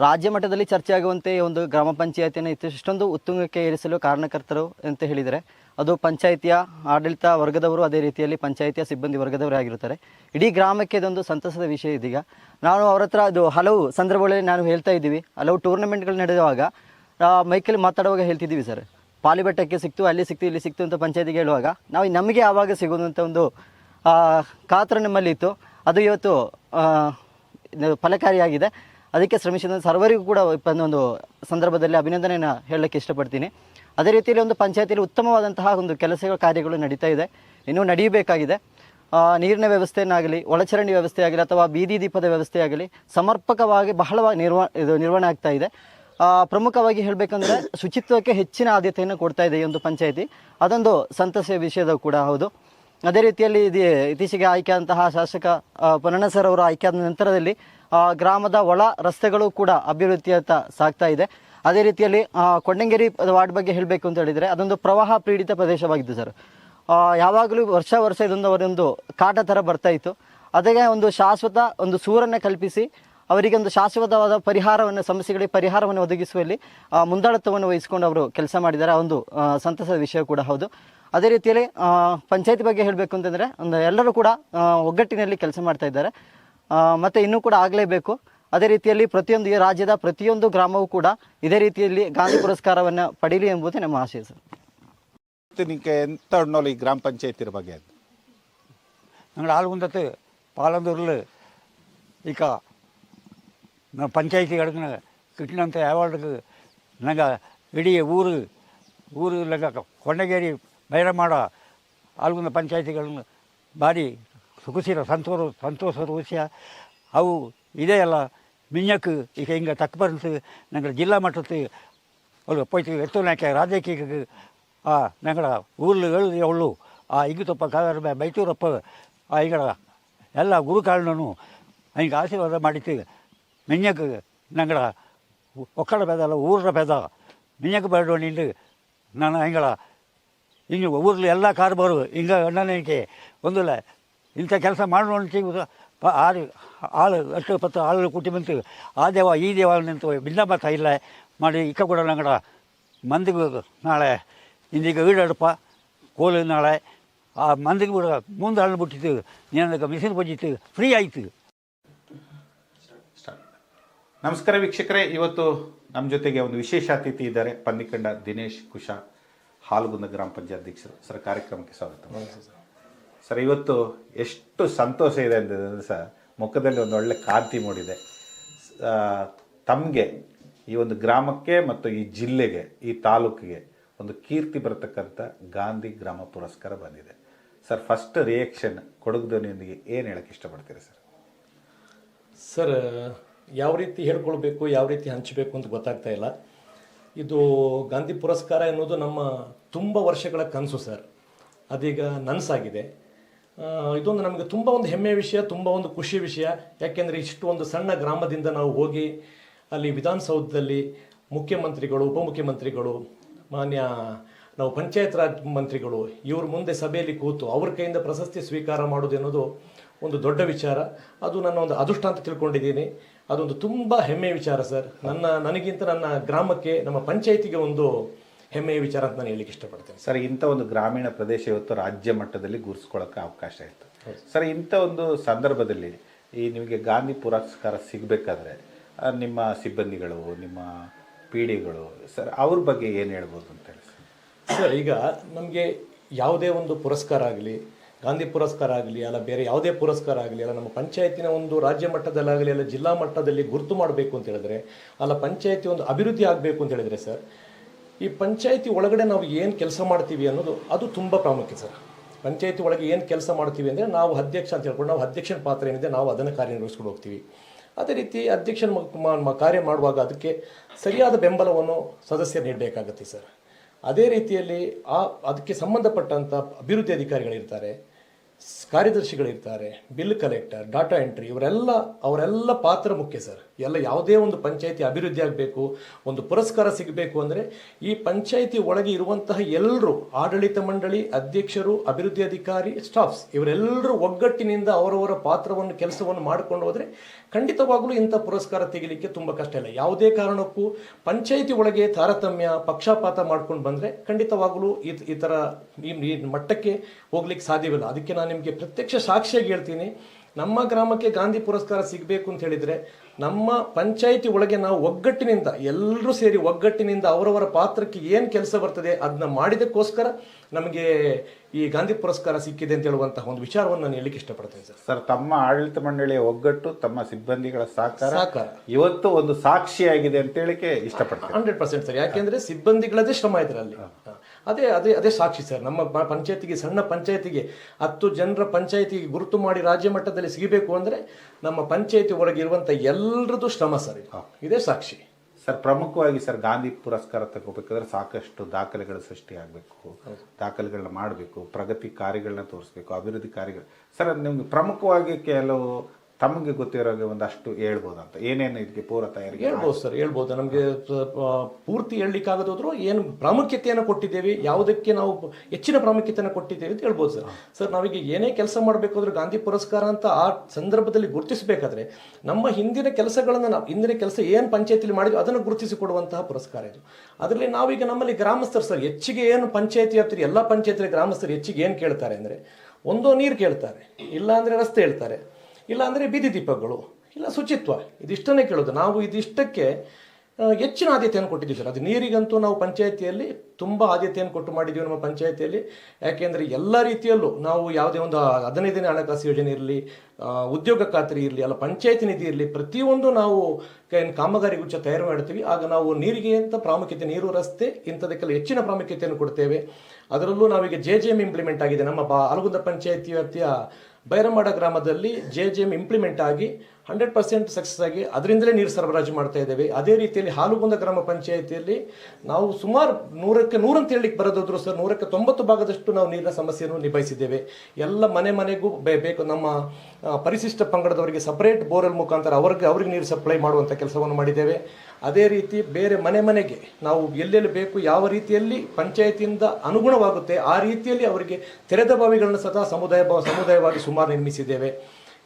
ರಾಜ್ಯ ಮಟ್ಟದಲ್ಲಿ ಚರ್ಚೆ ಆಗುವಂತೆ ಈ ಒಂದು ಗ್ರಾಮ ಪಂಚಾಯತಿಯನ್ನು ಇಷ್ಟೊಂದು ಉತ್ತುಂಗಕ್ಕೆ ಏರಿಸಲು ಕಾರಣಕರ್ತರು ಅಂತ ಹೇಳಿದರೆ ಅದು ಪಂಚಾಯಿತಿಯ ಆಡಳಿತ ವರ್ಗದವರು ಅದೇ ರೀತಿಯಲ್ಲಿ ಪಂಚಾಯಿತಿಯ ಸಿಬ್ಬಂದಿ ವರ್ಗದವರೇ ಆಗಿರುತ್ತಾರೆ. ಇಡೀ ಗ್ರಾಮಕ್ಕೆ ಇದೊಂದು ಸಂತಸದ ವಿಷಯ ಇದೀಗ. ನಾನು ಅವ್ರ ಹತ್ರ ಅದು ಹಲವು ಸಂದರ್ಭಗಳಲ್ಲಿ ನಾನು ಹೇಳ್ತಾ ಇದ್ದೀವಿ. ಹಲವು ಟೂರ್ನಮೆಂಟ್ಗಳು ನಡೆಯುವಾಗ ಆ, ಮೈಕಲ್ಲಿ ಮಾತಾಡುವಾಗ ಹೇಳ್ತಿದ್ದೀವಿ ಸರ್. ಪಾಲಿಬೆಟ್ಟಕ್ಕೆ ಸಿಕ್ತು ಅಲ್ಲಿ ಸಿಕ್ತು ಇಲ್ಲಿ ಸಿಕ್ತು ಅಂತ ಪಂಚಾಯತಿಗೆ ಹೇಳುವಾಗ ನಾವು ನಮಗೆ ಆವಾಗ ಸಿಗೋದು ಅಂತ ಒಂದು ಕಾತರ ನಮ್ಮಲ್ಲಿ ಇತ್ತು ಅದು ಇವತ್ತು ಫಲಕಾರಿಯಾಗಿದೆ. ಅದಕ್ಕೆ ಶ್ರಮಿಸಿದ ಸರ್ವರಿಗೂ ಕೂಡ ಒಂದು ಸಂದರ್ಭದಲ್ಲಿ ಅಭಿನಂದನೆಯನ್ನು ಹೇಳಲಿಕ್ಕೆ ಇಷ್ಟಪಡ್ತೀನಿ. ಅದೇ ರೀತಿಯಲ್ಲಿ ಒಂದು ಪಂಚಾಯತಿಯಲ್ಲಿ ಉತ್ತಮವಾದಂತಹ ಒಂದು ಕೆಲಸಗಳ ಕಾರ್ಯಗಳು ನಡೀತಾ ಇದೆ. ಇನ್ನೂ ನಡೆಯಬೇಕಾಗಿದೆ ನೀರಿನ ವ್ಯವಸ್ಥೆಯನ್ನಾಗಲಿ, ಒಳಚರಂಡಿ ವ್ಯವಸ್ಥೆ ಆಗಲಿ ಅಥವಾ ಬೀದಿ ದೀಪದ ವ್ಯವಸ್ಥೆ ಆಗಲಿ ಸಮರ್ಪಕವಾಗಿ ಬಹಳವಾಗಿ ನಿರ್ವ, ಇದು ನಿರ್ವಹಣೆ ಆಗ್ತಾ ಇದೆ. ಪ್ರಮುಖವಾಗಿ ಹೇಳಬೇಕಂದ್ರೆ ಶುಚಿತ್ವಕ್ಕೆ ಹೆಚ್ಚಿನ ಆದ್ಯತೆಯನ್ನು ಕೊಡ್ತಾ ಇದೆ ಈ ಒಂದು ಪಂಚಾಯಿತಿ. ಅದೊಂದು ಸಂತಸೆಯ ವಿಷಯದ ಕೂಡ ಹೌದು. ಅದೇ ರೀತಿಯಲ್ಲಿ ಇದು ಇತ್ತೀಚೆಗೆ ಆಯ್ಕೆಯಾದಂತಹ ಶಾಸಕ ಪೊನ್ನಣ್ಣ ಸರ್ ಅವರು ಆಯ್ಕೆಯಾದ ನಂತರದಲ್ಲಿ ಗ್ರಾಮದ ಒಳ ರಸ್ತೆಗಳು ಕೂಡ ಅಭಿವೃದ್ಧಿಯತ್ತ ಸಾಗ್ತಾ ಇದೆ. ಅದೇ ರೀತಿಯಲ್ಲಿ ಕೊಂಡಂಗೇರಿ ವಾರ್ಡ್ ಬಗ್ಗೆ ಹೇಳಬೇಕು ಅಂತ ಹೇಳಿದರೆ, ಅದೊಂದು ಪ್ರವಾಹ ಪೀಡಿತ ಪ್ರದೇಶವಾಗಿದೆ ಸರ್. ಯಾವಾಗಲೂ ವರ್ಷ ವರ್ಷ ಇದೊಂದು ಅವರೊಂದು ಕಾಟ ಥರ ಬರ್ತಾ ಇತ್ತು. ಅದಕ್ಕೆ ಒಂದು ಶಾಶ್ವತ ಒಂದು ಸೂರನ್ನು ಕಲ್ಪಿಸಿ, ಅವರಿಗೆ ಒಂದು ಶಾಶ್ವತವಾದ ಪರಿಹಾರವನ್ನು, ಸಮಸ್ಯೆಗಳಿಗೆ ಪರಿಹಾರವನ್ನು ಒದಗಿಸುವಲ್ಲಿ ಮುಂದಾಳತ್ವವನ್ನು ವಹಿಸಿಕೊಂಡು ಅವರು ಕೆಲಸ ಮಾಡಿದ್ದಾರೆ. ಒಂದು ಸಂತಸದ ವಿಷಯ ಕೂಡ ಹೌದು. ಅದೇ ರೀತಿಯಲ್ಲಿ ಪಂಚಾಯತ್ ಬಗ್ಗೆ ಹೇಳಬೇಕು ಅಂತಂದರೆ, ಒಂದು ಎಲ್ಲರೂ ಕೂಡ ಒಗ್ಗಟ್ಟಿನಲ್ಲಿ ಕೆಲಸ ಮಾಡ್ತಾ ಇದ್ದಾರೆ. ಮತ್ತೆ ಇನ್ನೂ ಕೂಡ ಆಗಲೇಬೇಕು. ಅದೇ ರೀತಿಯಲ್ಲಿ ಪ್ರತಿಯೊಂದು ಈ ರಾಜ್ಯದ ಪ್ರತಿಯೊಂದು ಗ್ರಾಮವೂ ಕೂಡ ಇದೇ ರೀತಿಯಲ್ಲಿ ಗಾಂಧಿ ಪುರಸ್ಕಾರವನ್ನು ಪಡೀಲಿ ಎಂಬುದೇ ನಮ್ಮ ಆಶಯ ಸರ್. ಎಂತ ಈ ಗ್ರಾಮ ಪಂಚಾಯತ್ ಬಗ್ಗೆ? ನಂಗೆ ಹಾಲು ಮುಂದೆ ಈಗ ನಮ್ಮ ಪಂಚಾಯತಿ ಅಡಗಿನ ಕಿಟ್ಟಿನಂತ ಯಾವಾಗ ನಂಗೆ ಇಡೀ ಊರು ಊರು ಲಗ ಕೊಂಡಗೇರಿ ಬೈರ ಆಲ್ಗುಂದ ಹಾಲುಗುಂದ ಪಂಚಾಯತಿಗಳನ್ನು ಭಾರಿ ಸುಖಸಿರ ಸಂತೋಷ ಸಂತೋಷದ ವಿಷಯ ಅವು ಇದೆಯಲ್ಲ ಮಿಂಜಕ್ಕೆ ಈಗ ಹಿಂಗೆ ತಕ್ಕ ಬರ್ತದೆ ನಂಗೆ ಜಿಲ್ಲಾ ಮಟ್ಟದ ಅವಳು ಪೋಯ್ತು ಎತ್ತುನಾಕೆ ರಾಜಕೀಯ ಆ ನಂಗಡ ಊರ್ಲು எழுதி ಅವಳು ಆ ಇಗುತಪ್ಪ ಕಾವೇರ ಬೈತೂರಪ್ಪ ಆ ಇಂಗಡ ಎಲ್ಲ ಗುರುಕಾರಣನು ಹಿಂಗೆ ಆಶೀರ್ವಾದ ಮಾಡಿತ್ತು ಮಿಂಜಕ್ಕೆ ನಂಗಡ ಒಕ್ಕಡ ಬೇದಲ್ಲ ಊರ ಬೇದ ಮಿಂಜಕ್ಕೆ ಬೇಡ ನಿಂದು ನಾನು ಹಿಂಗಳ ಹಿಂಗೆ ಊರ್ಲಿ ಎಲ್ಲ ಕಾರ್ಬಾರು ಹಿಂಗೆ ಅಣ್ಣನಿಗೆ ಒಂದಿಲ್ಲ ಇಂಥ ಕೆಲಸ ಮಾಡೋಣ ಆರು ಆಳು ಅಷ್ಟು ಪತ್ತು ಆಳು ಕೂಟಿ ಬಂತು. ಆ ದೇವ ಈ ದೇವ ನಿಂತು ಭಿನ್ನಮತ ಇಲ್ಲ ಮಾಡಿ ಇಕ್ಕ ಕೂಡ ನಂಗಡ ಮಂದಿಗೂ ನಾಳೆ ಇಂದೀಗ ಈಡಾಡಪ್ಪ ಕೋಲು ನಾಳೆ. ಆ ಮಂದಿಗೆ ಕೂಡ ಮುಂದೆ ಹಣ್ಣು ಬಿಟ್ಟಿತ್ತು. ನೀನಕ್ಕೆ ಮಿಷಿನ್ ಬಜ್ಜಿತ್ತು ಫ್ರೀ ಆಯಿತು. ನಮಸ್ಕಾರ ವೀಕ್ಷಕರೇ. ಇವತ್ತು ನಮ್ಮ ಜೊತೆಗೆ ಒಂದು ವಿಶೇಷ ಅತಿಥಿ ಇದ್ದಾರೆ. ಪನ್ನಿಕಂಡ ದಿನೇಶ್ ಕುಶಾ ಹಾಲುಗುಂದ ಗ್ರಾಮ ಪಂಚಾಯತ್ ಅಧ್ಯಕ್ಷರು. ಸರ್ ಕಾರ್ಯಕ್ರಮಕ್ಕೆ ಸ್ವಾಗತ. ಸರ್, ಇವತ್ತು ಎಷ್ಟು ಸಂತೋಷ ಇದೆ ಅಂತಂದರೆ ಸರ್, ಮುಖದಲ್ಲಿ ಒಂದು ಒಳ್ಳೆ ಕಾಂತಿ ಮೂಡಿದೆ. ತಮಗೆ, ಈ ಒಂದು ಗ್ರಾಮಕ್ಕೆ ಮತ್ತು ಈ ಜಿಲ್ಲೆಗೆ, ಈ ತಾಲೂಕಿಗೆ ಒಂದು ಕೀರ್ತಿ ಬರತಕ್ಕಂಥ ಗಾಂಧಿ ಗ್ರಾಮ ಪುರಸ್ಕಾರ ಬಂದಿದೆ. ಸರ್ ಫಸ್ಟ್ ರಿಯಾಕ್ಷನ್ ಕೊಡಗುದನಿಯೊಂದಿಗೆ ಏನು ಹೇಳಕ್ಕೆ ಇಷ್ಟಪಡ್ತೀರಿ ಸರ್? ಸರ್, ಯಾವ ರೀತಿ ಹೇಳ್ಕೊಳ್ಬೇಕು, ಯಾವ ರೀತಿ ಹಂಚಬೇಕು ಅಂತ ಗೊತ್ತಾಗ್ತಾ ಇಲ್ಲ. ಇದು ಗಾಂಧಿ ಪುರಸ್ಕಾರ ಎನ್ನುವುದು ನಮ್ಮ ತುಂಬ ವರ್ಷಗಳ ಕನಸು ಸರ್. ಅದೀಗ ನನಸಾಗಿದೆ. ಇದೊಂದು ನಮಗೆ ತುಂಬ ಒಂದು ಹೆಮ್ಮೆಯ ವಿಷಯ, ತುಂಬ ಒಂದು ಖುಷಿ ವಿಷಯ. ಯಾಕೆಂದರೆ ಇಷ್ಟು ಒಂದು ಸಣ್ಣ ಗ್ರಾಮದಿಂದ ನಾವು ಹೋಗಿ ಅಲ್ಲಿ ವಿಧಾನಸೌಧದಲ್ಲಿ ಮುಖ್ಯಮಂತ್ರಿಗಳು, ಉಪಮುಖ್ಯಮಂತ್ರಿಗಳು, ಮಾನ್ಯ ನಾವು ಪಂಚಾಯತ್ ರಾಜ್ ಮಂತ್ರಿಗಳು, ಇವ್ರ ಮುಂದೆ ಸಭೆಯಲ್ಲಿ ಕೂತು ಅವ್ರ ಕೈಯಿಂದ ಪ್ರಶಸ್ತಿ ಸ್ವೀಕಾರ ಮಾಡೋದು ಅನ್ನೋದು ಒಂದು ದೊಡ್ಡ ವಿಚಾರ. ಅದು ನನ್ನ ಒಂದು ಅದೃಷ್ಟ ಅಂತ ತಿಳ್ಕೊಂಡಿದ್ದೀನಿ. ಅದೊಂದು ತುಂಬ ಹೆಮ್ಮೆಯ ವಿಚಾರ ಸರ್. ನನ್ನ, ನನಗಿಂತ ನನ್ನ ಗ್ರಾಮಕ್ಕೆ, ನಮ್ಮ ಪಂಚಾಯಿತಿಗೆ ಒಂದು ಹೆಮ್ಮೆಯ ವಿಚಾರ ಅಂತ ನಾನು ಹೇಳಲಿಕ್ಕೆ ಇಷ್ಟಪಡ್ತೇನೆ. ಸರ್ ಇಂಥ ಒಂದು ಗ್ರಾಮೀಣ ಪ್ರದೇಶ ಇವತ್ತು ರಾಜ್ಯ ಮಟ್ಟದಲ್ಲಿ ಗುರುಸ್ಕೊಳ್ಳೋಕೆ ಅವಕಾಶ ಇತ್ತು. ಸರ್ ಇಂಥ ಒಂದು ಸಂದರ್ಭದಲ್ಲಿ ಈ ನಿಮಗೆ ಗಾಂಧಿ ಪುರಸ್ಕಾರ ಸಿಗಬೇಕಾದ್ರೆ ನಿಮ್ಮ ಸಿಬ್ಬಂದಿಗಳು ನಿಮ್ಮ ಪೀಡಿಗಳು ಸರ್ ಅವ್ರ ಬಗ್ಗೆ ಏನು ಹೇಳ್ಬೋದು ಅಂತ ಹೇಳಿ ಸರ್? ಸರ್ ಈಗ ನಮಗೆ ಯಾವುದೇ ಒಂದು ಪುರಸ್ಕಾರ ಆಗಲಿ ಗಾಂಧಿ ಪುರಸ್ಕಾರ ಆಗಲಿ ಅಲ್ಲ ಬೇರೆ ಯಾವುದೇ ಪುರಸ್ಕಾರ ಆಗಲಿ ಅಲ್ಲ ನಮ್ಮ ಪಂಚಾಯತಿನ ಒಂದು ರಾಜ್ಯ ಮಟ್ಟದಲ್ಲಾಗಲಿ ಅಲ್ಲ ಜಿಲ್ಲಾ ಮಟ್ಟದಲ್ಲಿ ಗುರುತು ಮಾಡಬೇಕು ಅಂತ ಹೇಳಿದ್ರೆ ಅಲ್ಲ ಪಂಚಾಯತಿ ಒಂದು ಅಭಿವೃದ್ಧಿ ಆಗಬೇಕು ಅಂತ ಹೇಳಿದ್ರೆ ಸರ್ ಈ ಪಂಚಾಯಿತಿ ಒಳಗಡೆ ನಾವು ಏನು ಕೆಲಸ ಮಾಡ್ತೀವಿ ಅನ್ನೋದು ಅದು ತುಂಬ ಪ್ರಾಮುಖ್ಯ ಸರ್. ಪಂಚಾಯಿತಿ ಒಳಗೆ ಏನು ಕೆಲಸ ಮಾಡ್ತೀವಿ ಅಂದರೆ ನಾವು ಅಧ್ಯಕ್ಷ ಅಂತ ಹೇಳ್ಕೊಂಡು ನಾವು ಅಧ್ಯಕ್ಷನ ಪಾತ್ರ ಏನಿದೆ ನಾವು ಅದನ್ನು ಕಾರ್ಯನಿರ್ವಹಿಸ್ಕೊಂಡು ಹೋಗ್ತೀವಿ. ಅದೇ ರೀತಿ ಅಧ್ಯಕ್ಷನ ಕಾರ್ಯ ಮಾಡುವಾಗ ಅದಕ್ಕೆ ಸರಿಯಾದ ಬೆಂಬಲವನ್ನು ಸದಸ್ಯರು ನೀಡಬೇಕಾಗತ್ತೆ ಸರ್. ಅದೇ ರೀತಿಯಲ್ಲಿ ಆ, ಅದಕ್ಕೆ ಸಂಬಂಧಪಟ್ಟಂಥ ಅಭಿವೃದ್ಧಿ ಅಧಿಕಾರಿಗಳಿರ್ತಾರೆ, ಕಾರ್ಯದರ್ಶಿಗಳಿರ್ತಾರೆ, ಬಿಲ್ ಕಲೆಕ್ಟರ್, ಡಾಟಾ ಎಂಟ್ರಿ, ಇವರೆಲ್ಲ, ಅವರೆಲ್ಲ ಪಾತ್ರ ಮುಖ್ಯ ಸರ್. ಎಲ್ಲ ಯಾವುದೇ ಒಂದು ಪಂಚಾಯಿತಿ ಅಭಿವೃದ್ಧಿ ಆಗಬೇಕು, ಒಂದು ಪುರಸ್ಕಾರ ಸಿಗಬೇಕು ಅಂದರೆ ಈ ಪಂಚಾಯಿತಿ ಒಳಗೆ ಇರುವಂತಹ ಎಲ್ಲರೂ ಆಡಳಿತ ಮಂಡಳಿ ಅಧ್ಯಕ್ಷರು, ಅಭಿವೃದ್ಧಿ ಅಧಿಕಾರಿ, ಸ್ಟಾಫ್ಸ್ ಇವರೆಲ್ಲರೂ ಒಗ್ಗಟ್ಟಿನಿಂದ ಅವರವರ ಪಾತ್ರವನ್ನು, ಕೆಲಸವನ್ನು ಮಾಡಿಕೊಂಡು ಹೋದರೆ ಖಂಡಿತವಾಗಲೂ ಇಂಥ ಪುರಸ್ಕಾರ ತೆಗಿಲಿಕ್ಕೆ ತುಂಬ ಕಷ್ಟ ಇಲ್ಲ. ಯಾವುದೇ ಕಾರಣಕ್ಕೂ ಪಂಚಾಯಿತಿ ಒಳಗೆ ತಾರತಮ್ಯ, ಪಕ್ಷಪಾತ ಮಾಡ್ಕೊಂಡು ಬಂದರೆ ಖಂಡಿತವಾಗಲೂ ಈ ಈ ಥರ ಈ ಮಟ್ಟಕ್ಕೆ ಹೋಗ್ಲಿಕ್ಕೆ ಸಾಧ್ಯವಿಲ್ಲ. ಅದಕ್ಕೆ ನಾನು ನಿಮಗೆ ಪ್ರತ್ಯಕ್ಷ ಸಾಕ್ಷಿಯಾಗಿ ಹೇಳ್ತೀನಿ. ನಮ್ಮ ಗ್ರಾಮಕ್ಕೆ ಗಾಂಧಿ ಪುರಸ್ಕಾರ ಸಿಗಬೇಕು ಅಂತ ಹೇಳಿದರೆ ನಮ್ಮ ಪಂಚಾಯಿತಿ ಒಳಗೆ ನಾವು ಒಗ್ಗಟ್ಟಿನಿಂದ ಎಲ್ಲರೂ ಸೇರಿ ಒಗ್ಗಟ್ಟಿನಿಂದ ಅವರವರ ಪಾತ್ರಕ್ಕೆ ಏನು ಕೆಲಸ ಬರ್ತದೆ ಅದನ್ನ ಮಾಡಿದಕ್ಕೋಸ್ಕರ ನಮಗೆ ಈ ಗಾಂಧಿ ಪುರಸ್ಕಾರ ಸಿಕ್ಕಿದೆ ಅಂತ ಹೇಳುವಂತಹ ಒಂದು ವಿಚಾರವನ್ನು ನಾನು ಹೇಳಲಿಕ್ಕೆ ಇಷ್ಟಪಡ್ತೇನೆ ಸರ್. ಸರ್ ತಮ್ಮ ಆಡಳಿತ ಮಂಡಳಿಯ ಒಗ್ಗಟ್ಟು ತಮ್ಮ ಸಿಬ್ಬಂದಿಗಳ ಸಹಕಾರ ಸಹಕಾರ. ಇವತ್ತು ಒಂದು ಸಾಕ್ಷಿಯಾಗಿದೆ ಅಂತ ಹೇಳಿಕೆ ಇಷ್ಟಪಡ್ತೇನೆ. Hundred percent sir. ಯಾಕೆಂದ್ರೆ ಸಿಬ್ಬಂದಿಗಳದೇ ಶ್ರಮ ಇದರಲ್ಲಿ. ಅದೇ ಅದೇ ಅದೇ ಸಾಕ್ಷಿ ಸರ್. ನಮ್ಮ ಪಂಚಾಯತಿಗೆ ಸಣ್ಣ ಪಂಚಾಯತಿಗೆ ಹತ್ತು ಜನರ ಪಂಚಾಯತಿಗೆ ಗುರುತು ಮಾಡಿ ರಾಜ್ಯ ಮಟ್ಟದಲ್ಲಿ ಸಿಗಬೇಕು ಅಂದರೆ ನಮ್ಮ ಪಂಚಾಯತಿ ಒಳಗೆ ಎಲ್ಲರದು ಎಲ್ಲರದ್ದು ಶ್ರಮ ಸರ್ ಇದು. ಇದೇ ಸಾಕ್ಷಿ. ಸರ್ ಪ್ರಮುಖವಾಗಿ ಸರ್ ಗಾಂಧಿ ಪುರಸ್ಕಾರ ತಗೋಬೇಕಾದ್ರೆ ಸಾಕಷ್ಟು ದಾಖಲೆಗಳು ಸೃಷ್ಟಿಯಾಗಬೇಕು ದಾಖಲೆಗಳನ್ನ ಮಾಡಬೇಕು ಪ್ರಗತಿ ಕಾರ್ಯಗಳನ್ನ ತೋರಿಸ್ಬೇಕು ಅಭಿವೃದ್ಧಿ ಕಾರ್ಯಗಳು ಸರ್ ನಿಮ್ಗೆ ಪ್ರಮುಖವಾಗಿ ಕೆಲವು ತಮಗೆ ಗೊತ್ತಿರೋ ಒಂದಷ್ಟು ಹೇಳ್ಬೋದು ಅಂತ ಏನೇನು ಇದಕ್ಕೆ ಪೂರ ತಯಾರಿ ಹೇಳ್ಬೋದು ಸರ್, ಹೇಳ್ಬೋದು. ನಮಗೆ ಪೂರ್ತಿ ಹೇಳಲಿಕ್ಕಾಗದೋದ್ರು ಏನು ಪ್ರಾಮುಖ್ಯತೆಯನ್ನು ಕೊಟ್ಟಿದ್ದೇವೆ, ಯಾವುದಕ್ಕೆ ನಾವು ಹೆಚ್ಚಿನ ಪ್ರಾಮುಖ್ಯತೆಯನ್ನು ಕೊಟ್ಟಿದ್ದೇವೆ ಅಂತ ಹೇಳ್ಬೋದು ಸರ್. ಸರ್, ನಾವೀಗ ಏನೇ ಕೆಲಸ ಮಾಡಬೇಕಾದ್ರೂ ಗಾಂಧಿ ಪುರಸ್ಕಾರ ಅಂತ ಆ ಸಂದರ್ಭದಲ್ಲಿ ಗುರುತಿಸಬೇಕಾದ್ರೆ ನಮ್ಮ ಹಿಂದಿನ ಕೆಲಸಗಳನ್ನು ನಾವು, ಹಿಂದಿನ ಕೆಲಸ ಏನು ಪಂಚಾಯತಿಲಿ ಮಾಡಿದ್ವಿ ಅದನ್ನು ಗುರುತಿಸಿಕೊಡುವಂತಹ ಪುರಸ್ಕಾರ ಇದು. ಅದರಲ್ಲಿ ನಾವೀಗ ನಮ್ಮಲ್ಲಿ ಗ್ರಾಮಸ್ಥರು ಸರ್, ಹೆಚ್ಚಿಗೆ ಏನು ಪಂಚಾಯತಿ ಆಗ್ತೀರಿ ಎಲ್ಲ ಪಂಚಾಯತಿ ಗ್ರಾಮಸ್ಥರು ಹೆಚ್ಚಿಗೆ ಏನು ಕೇಳ್ತಾರೆ ಅಂದರೆ, ಒಂದೋ ನೀರು ಕೇಳ್ತಾರೆ, ಇಲ್ಲಾಂದರೆ ರಸ್ತೆ ಹೇಳ್ತಾರೆ. ಇಲ್ಲ ಅಂದರೆ ಬೀದಿ ದೀಪಗಳು, ಇಲ್ಲ ಶುಚಿತ್ವ. ಇದಿಷ್ಟನ್ನೇ ಕೇಳೋದು. ನಾವು ಇದಿಷ್ಟಕ್ಕೆ ಹೆಚ್ಚಿನ ಆದ್ಯತೆಯನ್ನು ಕೊಟ್ಟಿದ್ದೀವಿ ಸರ್. ಅದು ನೀರಿಗಂತೂ ನಾವು ಪಂಚಾಯತಿಯಲ್ಲಿ ತುಂಬ ಆದ್ಯತೆಯನ್ನು ಕೊಟ್ಟು ಮಾಡಿದ್ದೀವಿ ನಮ್ಮ ಪಂಚಾಯತಿಯಲ್ಲಿ. ಯಾಕೆಂದರೆ ಎಲ್ಲ ರೀತಿಯಲ್ಲೂ ನಾವು ಯಾವುದೇ ಒಂದು ಹದಿನೈದನೇ ಹಣಕಾಸು ಯೋಜನೆ ಇರಲಿ ಉದ್ಯೋಗ ಖಾತ್ರಿ ಇರಲಿ, ಅಲ್ಲ ಪಂಚಾಯತಿ ನಿಧಿ ಇರಲಿ, ಪ್ರತಿಯೊಂದು ನಾವು ಏನು ಕಾಮಗಾರಿ ಗುಚ್ಚ ತಯಾರು ಮಾಡ್ತೀವಿ. ಆಗ ನಾವು ನೀರಿಗೆ ಅಂತ ಪ್ರಾಮುಖ್ಯತೆ, ನೀರು, ರಸ್ತೆ ಇಂಥದಕ್ಕೆಲ್ಲ ಹೆಚ್ಚಿನ ಪ್ರಾಮುಖ್ಯತೆಯನ್ನು ಕೊಡ್ತೇವೆ. ಅದರಲ್ಲೂ ನಾವೀಗ ಜೆ ಜೆ ಎಂ ಇಂಪ್ಲಿಮೆಂಟ್ ಆಗಿದೆ. ನಮ್ಮ ಬಾ ಅಲಗುಂದ ಪಂಚಾಯತಿ ವ್ಯಾಪ್ತಿಯ ಬೈರಮಾಡ ಗ್ರಾಮದಲ್ಲಿ ಜೆ ಜೆ ಎಂ ಇಂಪ್ಲಿಮೆಂಟ್ ಆಗಿ ಹಂಡ್ರೆಡ್ ಪರ್ಸೆಂಟ್ ಸಕ್ಸಸ್ ಆಗಿ ಅದರಿಂದಲೇ ನೀರು ಸರಬರಾಜು ಮಾಡ್ತಾ ಇದ್ದೇವೆ. ಅದೇ ರೀತಿಯಲ್ಲಿ ಹಾಲುಗುಂದ ಗ್ರಾಮ ಪಂಚಾಯಿತಿಯಲ್ಲಿ ನಾವು ಸುಮಾರು ನೂರಕ್ಕೆ ನೂರಂತ ಹೇಳಲಿಕ್ಕೆ ಬರೋದಾದ್ರು ಸರ್ ನೂರಕ್ಕೆ ತೊಂಬತ್ತು ಭಾಗದಷ್ಟು ನಾವು ನೀರಿನ ಸಮಸ್ಯೆಯನ್ನು ನಿಭಾಯಿಸಿದ್ದೇವೆ. ಎಲ್ಲ ಮನೆ ಮನೆಗೂ ಬೇಕು, ನಮ್ಮ ಪರಿಶಿಷ್ಟ ಪಂಗಡದವರಿಗೆ ಸಪರೇಟ್ ಬೋರ್ವೆಲ್ ಮುಖಾಂತರ ಅವ್ರಿಗೆ ಅವ್ರಿಗೆ ನೀರು ಸಪ್ಲೈ ಮಾಡುವಂಥ ಕೆಲಸವನ್ನು ಮಾಡಿದ್ದೇವೆ. ಅದೇ ರೀತಿ ಬೇರೆ ಮನೆ ಮನೆಗೆ ನಾವು ಎಲ್ಲೆಲ್ಲಿ ಬೇಕು, ಯಾವ ರೀತಿಯಲ್ಲಿ ಪಂಚಾಯತಿಯಿಂದ ಅನುಗುಣವಾಗುತ್ತೆ, ಆ ರೀತಿಯಲ್ಲಿ ಅವರಿಗೆ ತೆರೆದ ಬಾವಿಗಳನ್ನು ಸದಾ ಸಮುದಾಯ ಸಮುದಾಯವಾಗಿ ಸುಮಾರು ನಿರ್ಮಿಸಿದ್ದೇವೆ.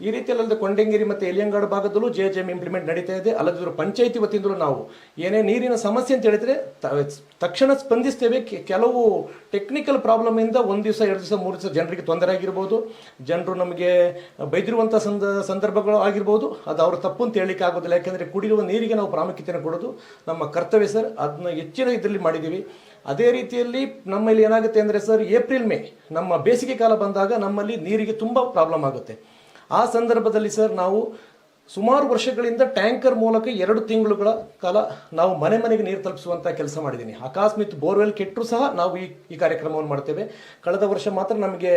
ಈ ರೀತಿಯಲ್ಲದೆ ಕೊಂಡಂಗಿರಿ ಮತ್ತು ಎಲಿಯಂಗಾಡು ಭಾಗದಲ್ಲೂ ಜೆ ಜೆ ಎಂ ಇಂಪ್ಲಿಮೆಂಟ್ ನಡೀತಾ ಇದೆ. ಅಲ್ಲದಿದ್ದರೂ ಪಂಚಾಯಿತಿ ವತಿಯಿಂದಲೂ ನಾವು ಏನೇ ನೀರಿನ ಸಮಸ್ಯೆ ಅಂತ ಹೇಳಿದರೆ ತಕ್ಷಣ ಸ್ಪಂದಿಸ್ತೇವೆ. ಕೆಲವು ಟೆಕ್ನಿಕಲ್ ಪ್ರಾಬ್ಲಮ್ ಇಂದ ಒಂದು ದಿವಸ, ಎರಡು ದಿವಸ, ಮೂರು ದಿವಸ ಜನರಿಗೆ ತೊಂದರೆ ಆಗಿರ್ಬೋದು. ಜನರು ನಮಗೆ ಬೈದಿರುವಂಥ ಸಂದ ಸಂದರ್ಭಗಳು ಆಗಿರ್ಬೋದು. ಅದು ಅವ್ರ ತಪ್ಪು ಅಂತ ಹೇಳಲಿಕ್ಕೆ ಆಗೋದಿಲ್ಲ. ಯಾಕೆಂದರೆ ಕುಡಿಯುವ ನೀರಿಗೆ ನಾವು ಪ್ರಾಮುಖ್ಯತೆಯನ್ನು ಕೊಡೋದು ನಮ್ಮ ಕರ್ತವ್ಯ ಸರ್. ಅದನ್ನ ಹೆಚ್ಚಿನ ಇದರಲ್ಲಿ ಮಾಡಿದ್ದೀವಿ ಅದೇ ರೀತಿಯಲ್ಲಿ ನಮ್ಮಲ್ಲಿ ಏನಾಗುತ್ತೆ ಅಂದರೆ ಸರ್, ಏಪ್ರಿಲ್ ಮೇ ನಮ್ಮ ಬೇಸಿಗೆ ಕಾಲ ಬಂದಾಗ ನಮ್ಮಲ್ಲಿ ನೀರಿಗೆ ತುಂಬ ಪ್ರಾಬ್ಲಮ್ ಆಗುತ್ತೆ. ಆ ಸಂದರ್ಭದಲ್ಲಿ ಸರ್ ನಾವು ಸುಮಾರು ವರ್ಷಗಳಿಂದ ಟ್ಯಾಂಕರ್ ಮೂಲಕ ಎರಡು ತಿಂಗಳುಗಳ ಕಾಲ ನಾವು ಮನೆ ಮನೆಗೆ ನೀರು ತಲುಪಿಸುವಂಥ ಕೆಲಸ ಮಾಡಿದ್ದೀನಿ. ಅಕಸ್ಮಾತ್ ಬೋರ್ವೆಲ್ ಕೆಟ್ಟರು ಸಹ ನಾವು ಈ ಈ ಕಾರ್ಯಕ್ರಮವನ್ನು ಮಾಡ್ತೇವೆ. ಕಳೆದ ವರ್ಷ ಮಾತ್ರ ನಮಗೆ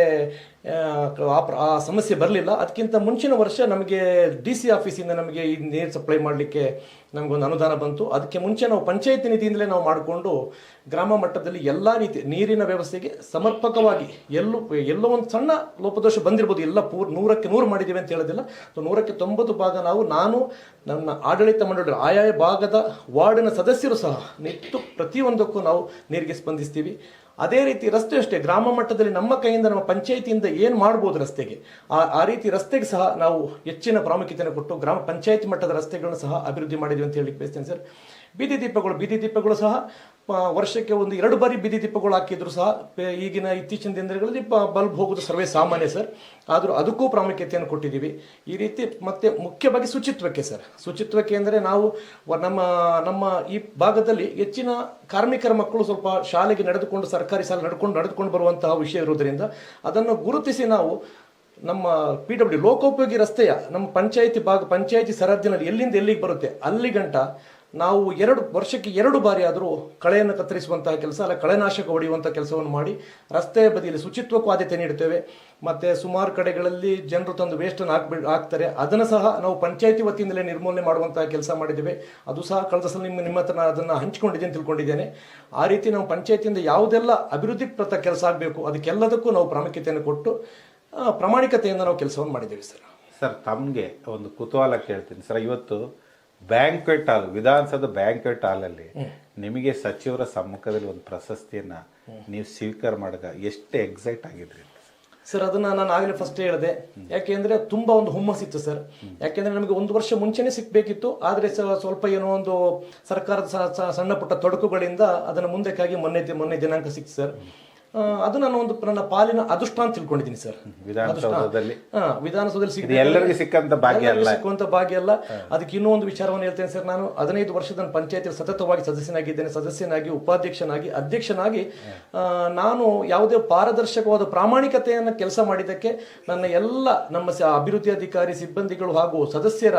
ಆ, ಸಮಸ್ಯೆ ಬರಲಿಲ್ಲ. ಅದಕ್ಕಿಂತ ಮುಂಚಿನ ವರ್ಷ ನಮಗೆ ಡಿ ಸಿ ಆಫೀಸಿಂದ ನಮಗೆ ಈ ನೀರು ಸಪ್ಲೈ ಮಾಡಲಿಕ್ಕೆ ನಮಗೊಂದು ಅನುದಾನ ಬಂತು. ಅದಕ್ಕೆ ಮುಂಚೆ ನಾವು ಪಂಚಾಯತಿ ನಿಧಿಯಿಂದಲೇ ನಾವು ಮಾಡಿಕೊಂಡು ಗ್ರಾಮ ಮಟ್ಟದಲ್ಲಿ ಎಲ್ಲ ರೀತಿ ನೀರಿನ ವ್ಯವಸ್ಥೆಗೆ ಸಮರ್ಪಕವಾಗಿ ಎಲ್ಲೂ ಎಲ್ಲೋ ಒಂದು ಸಣ್ಣ ಲೋಪದೋಷ ಬಂದಿರ್ಬೋದು. ಎಲ್ಲ ಪೂರ್ ನೂರಕ್ಕೆ ನೂರು ಮಾಡಿದ್ದೀವಿ ಅಂತ ಹೇಳೋದಿಲ್ಲ. ಸೊ ನೂರಕ್ಕೆ ತೊಂಬತ್ತು ಭಾಗ ನಾವು, ನಾನು, ನನ್ನ ಆಡಳಿತ ಮಂಡಳಿ ಆಯಾಯ ಭಾಗದ ವಾರ್ಡಿನ ಸದಸ್ಯರು ಸಹ ನಿಟ್ಟು ಪ್ರತಿಯೊಂದಕ್ಕೂ ನಾವು ನೀರಿಗೆ ಸ್ಪಂದಿಸ್ತೀವಿ. ಅದೇ ರೀತಿ ರಸ್ತೆ ಅಷ್ಟೇ, ಗ್ರಾಮ ಮಟ್ಟದಲ್ಲಿ ನಮ್ಮ ಕೈಯಿಂದ, ನಮ್ಮ ಪಂಚಾಯತಿಯಿಂದ ಏನು ಮಾಡ್ಬೋದು ರಸ್ತೆಗೆ, ಆ ಆ ರೀತಿ ರಸ್ತೆಗೆ ಸಹ ನಾವು ಹೆಚ್ಚಿನ ಪ್ರಾಮುಖ್ಯತೆಯನ್ನು ಕೊಟ್ಟು ಗ್ರಾಮ ಪಂಚಾಯತಿ ಮಟ್ಟದ ರಸ್ತೆಗಳನ್ನು ಸಹ ಅಭಿವೃದ್ಧಿ ಮಾಡಿದ್ವಿ ಅಂತ ಹೇಳಿ ಬಯಸ್ತೇನೆ ಸರ್. ಬೀದಿ ದೀಪಗಳು ಬೀದಿ ದೀಪಗಳು ಸಹ ವರ್ಷಕ್ಕೆ ಒಂದು ಎರಡು ಬಾರಿ ಬೀದಿ ದೀಪಗಳು ಹಾಕಿದ್ರು ಸಹ. ಈಗಿನ ಇತ್ತೀಚಿನ ದಿನಗಳಲ್ಲಿ ಬಲ್ಬ್ ಹೋಗೋದು ಸರ್ವೇ ಸಾಮಾನ್ಯ ಸರ್. ಆದರೂ ಅದಕ್ಕೂ ಪ್ರಾಮುಖ್ಯತೆಯನ್ನು ಕೊಟ್ಟಿದ್ದೀವಿ. ಈ ರೀತಿ ಮತ್ತೆ ಮುಖ್ಯವಾಗಿ ಶುಚಿತ್ವಕ್ಕೆ ಸರ್. ಶುಚಿತ್ವಕ್ಕೆ ಅಂದರೆ ನಾವು ನಮ್ಮ ನಮ್ಮ ಈ ಭಾಗದಲ್ಲಿ ಹೆಚ್ಚಿನ ಕಾರ್ಮಿಕರ ಮಕ್ಕಳು ಸ್ವಲ್ಪ ಶಾಲೆಗೆ ನಡೆದುಕೊಂಡು, ಸರ್ಕಾರಿ ಶಾಲೆ ನಡ್ಕೊಂಡು, ನಡೆದುಕೊಂಡು ಬರುವಂತಹ ವಿಷಯ ಇರುವುದರಿಂದ ಅದನ್ನು ಗುರುತಿಸಿ ನಾವು ನಮ್ಮ ಪಿ ಡಬ್ಲ್ಯೂ ಲೋಕೋಪಯೋಗಿ ರಸ್ತೆಯ ನಮ್ಮ ಪಂಚಾಯಿತಿ ಭಾಗ, ಪಂಚಾಯಿತಿ ಸರಹದ್ದಿನಲ್ಲಿ ಎಲ್ಲಿಂದ ಎಲ್ಲಿಗೆ ಬರುತ್ತೆ? ಅಲ್ಲಿ ಗಂಟ ನಾವು ಎರಡು ವರ್ಷಕ್ಕೆ ಎರಡು ಬಾರಿ ಆದರೂ ಕಳೆಯನ್ನು ಕತ್ತರಿಸುವಂತಹ ಕೆಲಸ ಅಲ್ಲ, ಕಳೆನಾಶಕ ಹೊಡೆಯುವಂಥ ಕೆಲಸವನ್ನು ಮಾಡಿ ರಸ್ತೆಯ ಬದಿಯಲ್ಲಿ ಶುಚಿತ್ವಕ್ಕೂ ಆದ್ಯತೆ ನೀಡುತ್ತೇವೆ. ಮತ್ತು ಸುಮಾರು ಕಡೆಗಳಲ್ಲಿ ಜನರು ತಂದು ವೇಸ್ಟನ್ನು ಹಾಕ್ಬಿ ಹಾಕ್ತಾರೆ. ಅದನ್ನು ಸಹ ನಾವು ಪಂಚಾಯತಿ ವತಿಯಿಂದಲೇ ನಿರ್ಮೂಲನೆ ಮಾಡುವಂತಹ ಕೆಲಸ ಮಾಡಿದ್ದೇವೆ. ಅದು ಸಹ ಕಳೆದ ಸಲ ನಿಮ್ಮ ನಿಮ್ಮ ಹತ್ರ ನಾನು ಅದನ್ನು ಹಂಚಿಕೊಂಡಿದ್ದೇನೆ ತಿಳ್ಕೊಂಡಿದ್ದೇನೆ. ಆ ರೀತಿ ನಾವು ಪಂಚಾಯತಿಯಿಂದ ಯಾವುದೆಲ್ಲ ಅಭಿವೃದ್ಧಿ ಪ್ರತ ಕೆಲಸ ಆಗಬೇಕು, ಅದಕ್ಕೆಲ್ಲದಕ್ಕೂ ನಾವು ಪ್ರಾಮುಖ್ಯತೆಯನ್ನು ಕೊಟ್ಟು ಪ್ರಾಮಾಣಿಕತೆಯಿಂದ ನಾವು ಕೆಲಸವನ್ನು ಮಾಡಿದ್ದೇವೆ ಸರ್. ಸರ್, ತಮಗೆ ಒಂದು ಕುತೂಹಲ ಕೇಳ್ತೀನಿ ಸರ್. ಇವತ್ತು ಬ್ಯಾಂಕ್ವೆಟ್ ಹಾಲ್ ವಿಧಾನಸೌಧ ಬ್ಯಾಂಕ್ವೆಟ್ ಹಾಲಲ್ಲಿ ನಿಮಗೆ ಸಚಿವರ ಸಮ್ಮುಖದಲ್ಲಿ ಒಂದು ಪ್ರಶಸ್ತಿಯನ್ನ ನೀವು ಸ್ವೀಕಾರ ಮಾಡಿದಾಗ ಎಷ್ಟು ಎಕ್ಸೈಟ್ ಆಗಿದ್ರಿ? ಸರ್ ಅದನ್ನ ನಾನು ಆಗಲೇ ಫಸ್ಟ್ ಹೇಳಿದೆ. ಯಾಕೆಂದ್ರೆ ತುಂಬಾ ಒಂದು ಹುಮ್ಮಸ್ಸಿತ್ತು ಸರ್ ಯಾಕೆಂದ್ರೆ ನಮಗೆ ಒಂದು ವರ್ಷ ಮುಂಚೆನೆ ಸಿಕ್ಬೇಕಿತ್ತು ಆದ್ರೆ ಸ್ವಲ್ಪ ಏನೋ ಒಂದು ಸರ್ಕಾರದ ಸಣ್ಣ ಪುಟ್ಟ ತೊಡಕುಗಳಿಂದ ಅದನ್ನ ಮುಂದಕ್ಕಾಗಿ ಮೊನ್ನೆ ಮೊನ್ನೆ ದಿನಾಂಕ ಸಿಕ್ತು ಸರ್ ಅದು ನಾನು ಒಂದು ನನ್ನ ಪಾಲಿನ ಅದೃಷ್ಟ ಅಂತ ತಿಳ್ಕೊಂಡಿದ್ದೀನಿ ಸರ್. ವಿಧಾನಸೌಧದಲ್ಲಿ. ವಿಧಾನಸೌಧದಲ್ಲಿ. ಎಲ್ಲರಿಗೂ ಸಿಕ್ಕಂತ ಭಾಗ್ಯ ಅಲ್ಲ. ಸಿಕ್ಕುವಂತ ಭಾಗ್ಯ ಅಲ್ಲ. ಅದಕ್ಕೆ ಇನ್ನೂ ಒಂದು ವಿಚಾರವನ್ನು ಹೇಳ್ತೇನೆ ಸರ್. ನಾನು ಹದಿನೈದು ವರ್ಷದ ನಾನು ಪಂಚಾಯತಿ ಸತತವಾಗಿ ಸದಸ್ಯನಾಗಿದ್ದೇನೆ. ಸದಸ್ಯನಾಗಿ ಉಪಾಧ್ಯಕ್ಷನಾಗಿ ಅಧ್ಯಕ್ಷನಾಗಿ ನಾನು ಯಾವುದೇ ಪಾರದರ್ಶಕವಾದ ಪ್ರಾಮಾಣಿಕತೆಯನ್ನು ಕೆಲಸ ಮಾಡಿದ್ದಕ್ಕೆ ನನ್ನ ಎಲ್ಲ ನಮ್ಮ ಅಭಿವೃದ್ಧಿ ಅಧಿಕಾರಿ ಸಿಬ್ಬಂದಿಗಳು ಹಾಗೂ ಸದಸ್ಯರ